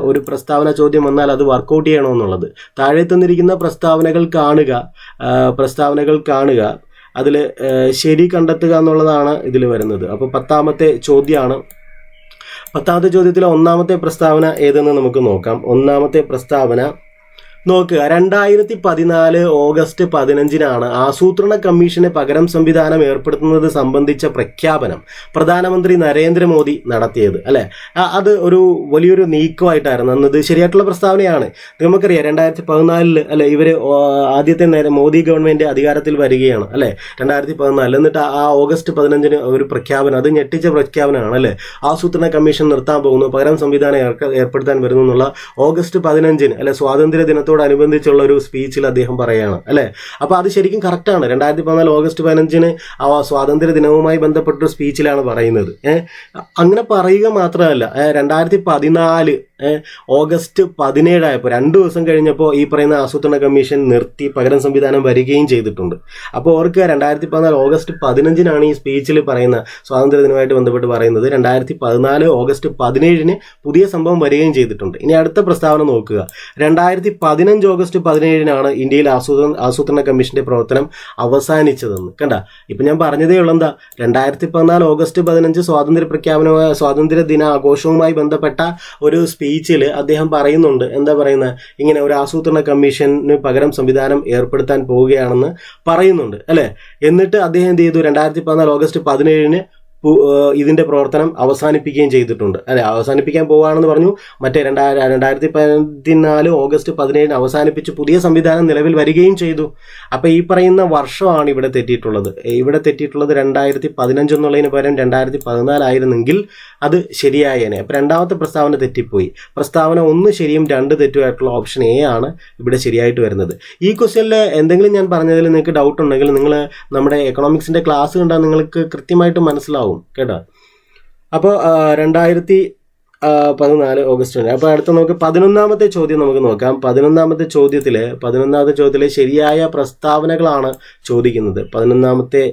ഒരു പ്രസ്താവന ചോദ്യം വന്നാൽ അത് വർക്കൗട്ട് ചെയ്യണമെന്നുള്ളത്. താഴെ തന്നിരിക്കുന്ന പ്രസ്താവനകൾ കാണുക പ്രസ്താവനകൾ കാണുക. അതിൽ ശരി കണ്ടെത്തുക എന്നുള്ളതാണ് ഇതിൽ വരുന്നത്. അപ്പോൾ പത്താമത്തെ ചോദ്യമാണ് പത്താമത്തെ ചോദ്യത്തിലെ ഒന്നാമത്തെ പ്രസ്താവന ഏതെന്ന് നമുക്ക് നോക്കാം. ഒന്നാമത്തെ പ്രസ്താവന നോക്കുക രണ്ടായിരത്തി പതിനാല് ഓഗസ്റ്റ് പതിനഞ്ചിനാണ് ആസൂത്രണ കമ്മീഷന് പകരം സംവിധാനം ഏർപ്പെടുത്തുന്നത് സംബന്ധിച്ച പ്രഖ്യാപനം പ്രധാനമന്ത്രി നരേന്ദ്രമോദി നടത്തിയത് അല്ലെ? അത് ഒരു വലിയൊരു നീക്കമായിട്ടായിരുന്നു. അന്നത് ശരിയായിട്ടുള്ള പ്രസ്താവനയാണ്. നമുക്കറിയാം രണ്ടായിരത്തി പതിനാലിൽ അല്ലെ ഇവർ ആദ്യത്തെ നേരം മോദി ഗവൺമെന്റ് അധികാരത്തിൽ വരികയാണ് അല്ലെ? രണ്ടായിരത്തി പതിനാലിൽ എന്നിട്ട് ആ ഓഗസ്റ്റ് പതിനഞ്ചിന് ഒരു പ്രഖ്യാപനം അത് ഞെട്ടിച്ച പ്രഖ്യാപനമാണ് അല്ലെ? ആസൂത്രണ കമ്മീഷൻ നിർത്താൻ പോകുന്നു പകരം സംവിധാനം ഏർപ്പെടുത്താൻ വരുന്നു എന്നുള്ള ഓഗസ്റ്റ് പതിനഞ്ചിന് അല്ലെ സ്വാതന്ത്ര്യ ദിനത്തോടനുബന്ധിച്ചുള്ള ഒരു സ്പീച്ചിൽ അദ്ദേഹം പറയുകയാണ് അല്ലേ? അപ്പോൾ അത് ശരിക്കും കറക്റ്റാണ് രണ്ടായിരത്തി പതിനാല് ഓഗസ്റ്റ് പതിനഞ്ചിന് ആ സ്വാതന്ത്ര്യ ദിനവുമായി ബന്ധപ്പെട്ട സ്പീച്ചിലാണ് പറയുന്നത്. അങ്ങനെ പറയുക മാത്രമല്ല രണ്ടായിരത്തി പതിനാല് ഓഗസ്റ്റ് പതിനേഴായപ്പോൾ രണ്ട് ദിവസം കഴിഞ്ഞപ്പോൾ ഈ പറയുന്ന ആസൂത്രണ കമ്മീഷൻ നിർത്തി പകരം സംവിധാനം വരികയും ചെയ്തിട്ടുണ്ട്. അപ്പോൾ ഓർക്കുക രണ്ടായിരത്തി പതിനാല് ഓഗസ്റ്റ് പതിനഞ്ചിനാണ് ഈ സ്പീച്ചിൽ പറയുന്ന സ്വാതന്ത്ര്യ ദിനമായിട്ട് ബന്ധപ്പെട്ട് പറയുന്നത്. രണ്ടായിരത്തി പതിനാല് ഓഗസ്റ്റ് പതിനേഴിന് പുതിയ സംഭവം വരികയും ചെയ്തിട്ടുണ്ട്. ഇനി അടുത്ത പ്രസ്താവന നോക്കുക. രണ്ടായിരത്തി പതിനഞ്ച് ഓഗസ്റ്റ് പതിനേഴിനാണ് ഇന്ത്യയിൽ ആസൂത്രണ ആസൂത്രണ കമ്മീഷന്റെ പ്രവർത്തനം അവസാനിച്ചതെന്ന്. കണ്ട? ഇപ്പം ഞാൻ പറഞ്ഞതേ ഉള്ളൂ എന്താ? രണ്ടായിരത്തി പതിനാല് ഓഗസ്റ്റ് പതിനഞ്ച് സ്വാതന്ത്ര്യ പ്രഖ്യാപനവുമായി സ്വാതന്ത്ര്യ ദിനാഘോഷവുമായി ബന്ധപ്പെട്ട ഒരു സ്പീച്ചിൽ അദ്ദേഹം പറയുന്നുണ്ട്. എന്താ പറയുന്നത് ഇങ്ങനെ ഒരു ആസൂത്രണ കമ്മീഷന് പകരം സംവിധാനം ഏർപ്പെടുത്താൻ പോവുകയാണെന്ന് പറയുന്നുണ്ട്. അല്ലേ? എന്നിട്ട് അദ്ദേഹം എന്ത് ചെയ്തു? രണ്ടായിരത്തി പതിനാല് ഓഗസ്റ്റ് പതിനേഴിന് ഇതിന്റെ പ്രവർത്തനം അവസാനിപ്പിക്കുകയും ചെയ്തിട്ടുണ്ട്. അല്ലെ അവസാനിപ്പിക്കാൻ പോവുകയാണെന്ന് പറഞ്ഞു. മറ്റേ രണ്ടായിരം രണ്ടായിരത്തി പതിനാല് ഓഗസ്റ്റ് പതിനേഴിന് അവസാനിപ്പിച്ച് പുതിയ സംവിധാനം നിലവിൽ വരികയും ചെയ്തു. അപ്പൊ ഈ പറയുന്ന വർഷമാണ് ഇവിടെ തെറ്റിയിട്ടുള്ളത്. ഇവിടെ തെറ്റിയിട്ടുള്ളത് രണ്ടായിരത്തി പതിനഞ്ച് എന്നുള്ളതിന് പകരം രണ്ടായിരത്തി പതിനാലായിരുന്നെങ്കിൽ അത് ശരിയായേനെ. അപ്പൊ രണ്ടാമത്തെ പ്രസ്താവന തെറ്റിപ്പോയി. പ്രസ്താവന ഒന്ന് ശരിയും രണ്ട് തെറ്റുമായിട്ടുള്ള ഓപ്ഷൻ എ ആണ് ഇവിടെ ശരിയായിട്ട് വരുന്നത്. ഈ ക്വസ്റ്റ്യനിൽ എന്തെങ്കിലും ഞാൻ പറഞ്ഞതിൽ നിങ്ങൾക്ക് ഡൗട്ട് ഉണ്ടെങ്കിൽ നിങ്ങൾ നമ്മുടെ എക്കണോമിക്സിന്റെ ക്ലാസ് കണ്ടാൽ നിങ്ങൾക്ക് കൃത്യമായിട്ട് മനസ്സിലാവും. കേട്ടോ? അപ്പോൾ രണ്ടായിരത്തി പതിനാല് ഓഗസ്റ്റ് രണ്ട് അപ്പോൾ അടുത്ത നമുക്ക് പതിനൊന്നാമത്തെ ചോദ്യം നമുക്ക് നോക്കാം. പതിനൊന്നാമത്തെ ചോദ്യത്തിൽ പതിനൊന്നാമത്തെ ചോദ്യത്തിൽ ശരിയായ പ്രസ്താവനകളാണ് ചോദിക്കുന്നത്. പതിനൊന്നാമത്തെ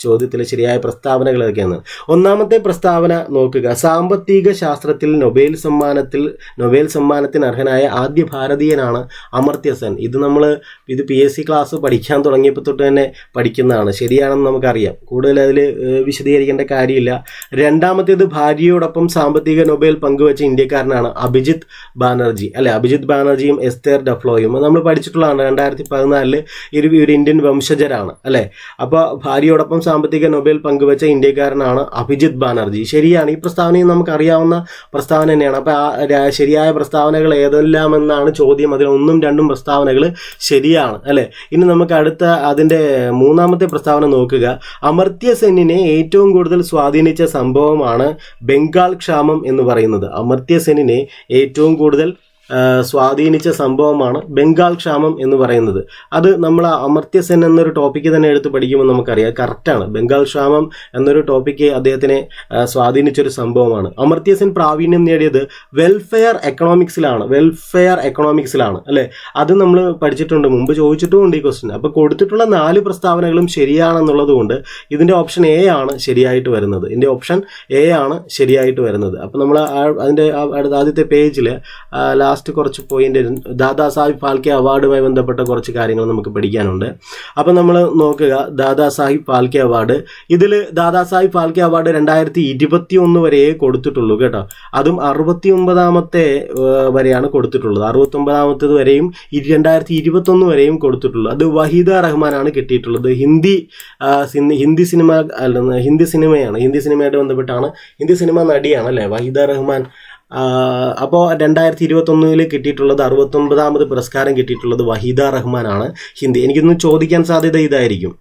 ചോദ്യത്തിലെ ശരിയായ പ്രസ്താവനകൾ ഏതൊക്കെയാണ് ഒന്നാമത്തെ പ്രസ്താവന നോക്കുക. സാമ്പത്തിക ശാസ്ത്രത്തിൽ നൊബേൽ സമ്മാനത്തിൽ നൊബേൽ സമ്മാനത്തിന് അർഹനായ ആദ്യ ഭാരതീയനാണ് അമർത്യ സെൻ. ഇത് നമ്മൾ ഇത് പി എസ് സി ക്ലാസ് പഠിക്കാൻ തുടങ്ങിയപ്പോൾ തൊട്ട് തന്നെ പഠിക്കുന്നതാണ്. ശരിയാണെന്ന് നമുക്കറിയാം. കൂടുതൽ അതിൽ വിശദീകരിക്കേണ്ട കാര്യമില്ല. രണ്ടാമത്തേത് ഭാര്യയോടൊപ്പം സാമ്പത്തിക നൊബേൽ പങ്കുവച്ച ഇന്ത്യക്കാരനാണ് അഭിജിത്ത് ബാനർജി. അല്ലെ അഭിജിത്ത് ബാനർജിയും എസ്തേർ ഡഫ്ലോയും. നമ്മൾ പഠിച്ചിട്ടുള്ളതാണ്. രണ്ടായിരത്തി പതിനാലിൽ ഇരു ഒരു ഇന്ത്യൻ വംശജരാണ്. അല്ലേ അപ്പോൾ ഭാര്യയോടൊപ്പം സാമ്പത്തിക നൊബേൽ പങ്കുവച്ച ഇന്ത്യക്കാരനാണ് അഭിജിത് ബാനർജി. ശരിയാണ് ഈ പ്രസ്താവനയും നമുക്കറിയാവുന്ന പ്രസ്താവന തന്നെയാണ്. അപ്പോൾ ആ ശരിയായ പ്രസ്താവനകൾ ഏതെല്ലാം എന്നാണ് ചോദ്യം. അതിൽ ഒന്നും രണ്ടും പ്രസ്താവനകൾ ശരിയാണ് അല്ലെ? ഇനി നമുക്ക് അടുത്ത അതിന്റെ മൂന്നാമത്തെ പ്രസ്താവന നോക്കുക. അമർത്യ സെന്നിനെ ഏറ്റവും കൂടുതൽ സ്വാധീനിച്ച സംഭവമാണ് ബംഗാൾ ക്ഷാമം എന്ന് പറയുന്നത്. അമർത്യ സെന്നിനെ ഏറ്റവും കൂടുതൽ സ്വാധീനിച്ച സംഭവമാണ് ബംഗാൾ ക്ഷാമം എന്ന് പറയുന്നത്. അത് നമ്മൾ അമർത്യസെൻ എന്നൊരു ടോപ്പിക്ക് തന്നെ എടുത്ത് പഠിക്കുമ്പോൾ നമുക്കറിയാം. കറക്റ്റാണ് ബംഗാൾ ക്ഷാമം എന്നൊരു ടോപ്പിക്ക് അദ്ദേഹത്തിനെ സ്വാധീനിച്ചൊരു സംഭവമാണ്. അമർത്യസെൻ പ്രാവീണ്യം നേടിയത് വെൽഫെയർ എക്കണോമിക്സിലാണ് വെൽഫെയർ എക്കണോമിക്സിലാണ് അല്ലേ? അത് നമ്മൾ പഠിച്ചിട്ടുണ്ട്. മുമ്പ് ചോദിച്ചിട്ടുമുണ്ട് ഈ ക്വസ്റ്റ്യൻ അപ്പോൾ കൊടുത്തിട്ടുള്ള നാല് പ്രസ്താവനകളും ശരിയാണെന്നുള്ളത് കൊണ്ട് ഇതിന്റെ ഓപ്ഷൻ എ ആണ് ശരിയായിട്ട് വരുന്നത്. ഇതിന്റെ ഓപ്ഷൻ എ ആണ് ശരിയായിട്ട് വരുന്നത്. അപ്പോൾ നമ്മൾ അതിന്റെ ആദ്യത്തെ പേജിൽ ലാസ്റ്റ് കുറച്ച് പോയിന്റ് ദാദാ സാഹിബ് ഫാൽക്കെ അവാർഡുമായി ബന്ധപ്പെട്ട കുറച്ച് കാര്യങ്ങൾ നമുക്ക് പഠിക്കാനുണ്ട്. അപ്പം നമ്മൾ നോക്കുക ദാദാ സാഹിബ് ഫാൽക്കെ അവാർഡ്. ഇതിൽ ദാദാ സാഹിബ് ഫാൽക്കെ അവാർഡ് രണ്ടായിരത്തി ഇരുപത്തി ഒന്ന് വരെയേ കൊടുത്തിട്ടുള്ളൂ കേട്ടോ. അതും അറുപത്തി ഒമ്പതാമത്തെ വരെയാണ് കൊടുത്തിട്ടുള്ളത്. അറുപത്തി ഒമ്പതാമത്തേത് വരെയും രണ്ടായിരത്തി ഇരുപത്തൊന്ന് വരെയും കൊടുത്തിട്ടുള്ളൂ. അത് വഹീദ റഹ്മാനാണ് കിട്ടിയിട്ടുള്ളത്. ഹിന്ദി ഹിന്ദി സിനിമ അല്ല ഹിന്ദി സിനിമയാണ്. ഹിന്ദി സിനിമയായിട്ട് ബന്ധപ്പെട്ടാണ്. ഹിന്ദി സിനിമ നടിയാണ് അല്ലേ? വഹീദ റഹ്മാൻ. അപ്പോൾ രണ്ടായിരത്തി ഇരുപത്തൊന്നിൽ കിട്ടിയിട്ടുള്ളത് അറുപത്തൊമ്പതാമത് പുരസ്കാരം കിട്ടിയിട്ടുള്ളത് വഹീദ റഹ്മാനാണ് ഹിന്ദി. എനിക്കൊന്ന് ചോദിക്കാൻ സാധ്യത ഇതായിരിക്കും.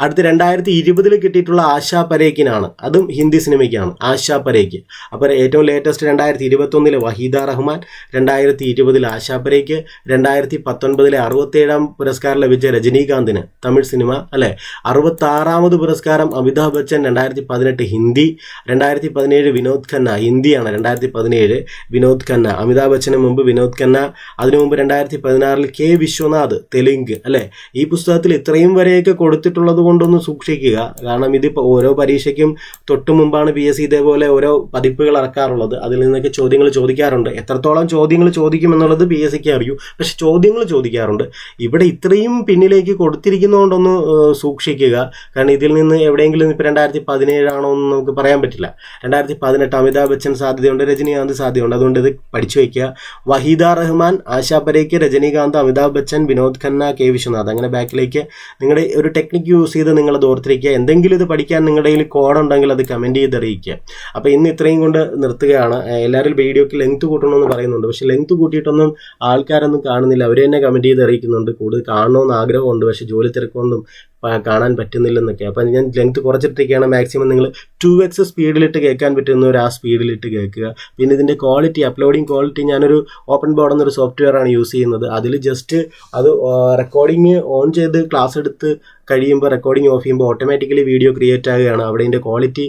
അടുത്ത് രണ്ടായിരത്തി ഇരുപതിൽ കിട്ടിയിട്ടുള്ള ആശാ പരേഖിനാണ്. അതും ഹിന്ദി സിനിമയ്ക്കാണ്. ആശാ പരേഖ്. അപ്പോൾ ഏറ്റവും ലേറ്റസ്റ്റ് രണ്ടായിരത്തി ഇരുപത്തൊന്നിലെ വഹീദ റഹ്മാൻ രണ്ടായിരത്തി ഇരുപതിൽ ആശാ പരേഖ് രണ്ടായിരത്തി പത്തൊൻപതിലെ അറുപത്തേഴാം പുരസ്കാരം ലഭിച്ച രജനീകാന്തിന് തമിഴ് സിനിമ അല്ലെ? അറുപത്താറാമത് പുരസ്കാരം അമിതാഭ് ബച്ചൻ രണ്ടായിരത്തി പതിനെട്ട് ഹിന്ദി രണ്ടായിരത്തി പതിനേഴ് വിനോദ് ഖന്ന ഹിന്ദിയാണ് രണ്ടായിരത്തി പതിനേഴ് വിനോദ് ഖന്ന. അമിതാഭ് ബച്ചന് മുമ്പ് വിനോദ് ഖന്ന അതിനു മുമ്പ് രണ്ടായിരത്തി പതിനാറിൽ കെ വിശ്വനാഥ് തെലുങ്ക് അല്ലെ? ഈ പുസ്തകത്തിൽ ഇത്രയും വരെയൊക്കെ കൊടുത്തിട്ടുള്ളത് കൊണ്ടൊന്ന് സൂക്ഷിക്കുക. കാരണം ഇതിപ്പോൾ ഓരോ പരീക്ഷയ്ക്കും തൊട്ടു മുമ്പാണ് പി എസ് സി ഇതേപോലെ ഓരോ പതിപ്പുകൾ ഇറക്കാറുള്ളത് അതിൽ നിന്നൊക്കെ ചോദ്യങ്ങൾ ചോദിക്കാറുണ്ട്. എത്രത്തോളം ചോദ്യങ്ങൾ ചോദിക്കുമെന്നുള്ളത് പി എസ് സിക്ക് അറിയൂ. പക്ഷെ ചോദ്യങ്ങൾ ചോദിക്കാറുണ്ട്. ഇവിടെ ഇത്രയും പിന്നിലേക്ക് കൊടുത്തിരിക്കുന്നതുകൊണ്ടൊന്ന് സൂക്ഷിക്കുക. കാരണം ഇതിൽ നിന്ന് എവിടെയെങ്കിലും ഇപ്പോൾ രണ്ടായിരത്തി പതിനേഴാണോ എന്ന് നമുക്ക് പറയാൻ പറ്റില്ല. രണ്ടായിരത്തി പതിനെട്ട് അമിതാഭ് ബച്ചൻ സാധ്യതയുണ്ട്. രജനീകാന്ത് സാധ്യതയുണ്ട്. അതുകൊണ്ട് ഇത് പഠിച്ചു വയ്ക്കുക. വഹീദ റഹ്മാൻ ആശാ പരേക്ക് രജനീകാന്ത് അമിതാഭ് ബച്ചൻ വിനോദ് ഖന്ന കെ. വിശ്വനാഥ്. അങ്ങനെ ബാക്കിലേക്ക് നിങ്ങളുടെ ഒരു ടെക്നിക്ക് യൂസ് ചെയ്ത് നിങ്ങൾ അത് ഓർത്തിരിക്കുക. എന്തെങ്കിലും ഇത് പഠിക്കാൻ നിങ്ങളുടെ കയ്യിൽ കോഡ് ഉണ്ടെങ്കിൽ അത് കമന്റ് ചെയ്ത് അറിയിക്കുക. അപ്പോൾ ഇന്ന് ഇത്രയും കൊണ്ട് നിർത്തുകയാണ്. എല്ലാവരും വീഡിയോക്ക് ലെങ്ത് കൂട്ടണമെന്ന് പറയുന്നുണ്ട്. പക്ഷേ ലെങ്ത് കൂട്ടിയിട്ടൊന്നും ആൾക്കാരൊന്നും കാണുന്നില്ല. അവർ തന്നെ കമന്റ് ചെയ്ത് അറിയിക്കുന്നുണ്ട്. കൂടുതൽ കാണണമെന്ന് ആഗ്രഹമുണ്ട്. പക്ഷേ ജോലി തിരക്കൊണ്ടും കാണാൻ പറ്റുന്നില്ലെന്നൊക്കെ. അപ്പം ഞാൻ ലെങ്ത് കുറച്ചിട്ടൊക്കെയാണ് മാക്സിമം നിങ്ങൾ ടു എക്സ് സ്പീഡിലിട്ട് കേൾക്കാൻ പറ്റുന്നവർ ആ സ്പീഡിലിട്ട് കേൾക്കുക. പിന്നെ ഇതിന്റെ ക്വാളിറ്റി അപ്ലോഡിങ് ക്വാളിറ്റി ഞാനൊരു ഓപ്പൺ ബോർഡ് എന്നൊരു സോഫ്റ്റ്വെയർ ആണ് യൂസ് ചെയ്യുന്നത്. അതിൽ ജസ്റ്റ് അത് റെക്കോർഡിങ് ഓൺ ചെയ്ത് ക്ലാസ് എടുത്ത് കഴിയുമ്പോൾ റെക്കോർഡിംഗ് ഓഫ് ചെയ്യുമ്പോൾ ഓട്ടോമാറ്റിക്കലി വീഡിയോ ക്രിയേറ്റ് ആകുകയാണ്. അവിടെ ഇതിന്റെ ക്വാളിറ്റി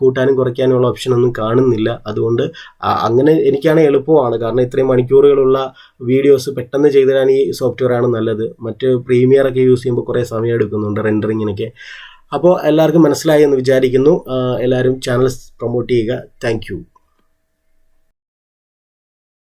കൂട്ടാനും കുറയ്ക്കാനുള്ള ഓപ്ഷൻ ഒന്നും കാണുന്നില്ല. അതുകൊണ്ട് അങ്ങനെ എനിക്കാണ് എളുപ്പമാണ്. കാരണം ഇത്രയും മണിക്കൂറുകളുള്ള വീഡിയോസ് പെട്ടെന്ന് ചെയ്തിടാൻ ഈ സോഫ്റ്റ്വെയർ ആണ് നല്ലത്. മറ്റ് പ്രീമിയർ ഒക്കെ യൂസ് ചെയ്യുമ്പോൾ കുറേ സമയം എടുക്കുന്നുണ്ട് റെൻഡറിങ്ങിനൊക്കെ അപ്പോൾ എല്ലാവർക്കും മനസ്സിലായി എന്ന് വിചാരിക്കുന്നു. എല്ലാവരും ചാനൽ പ്രൊമോട്ട് ചെയ്യുക. താങ്ക്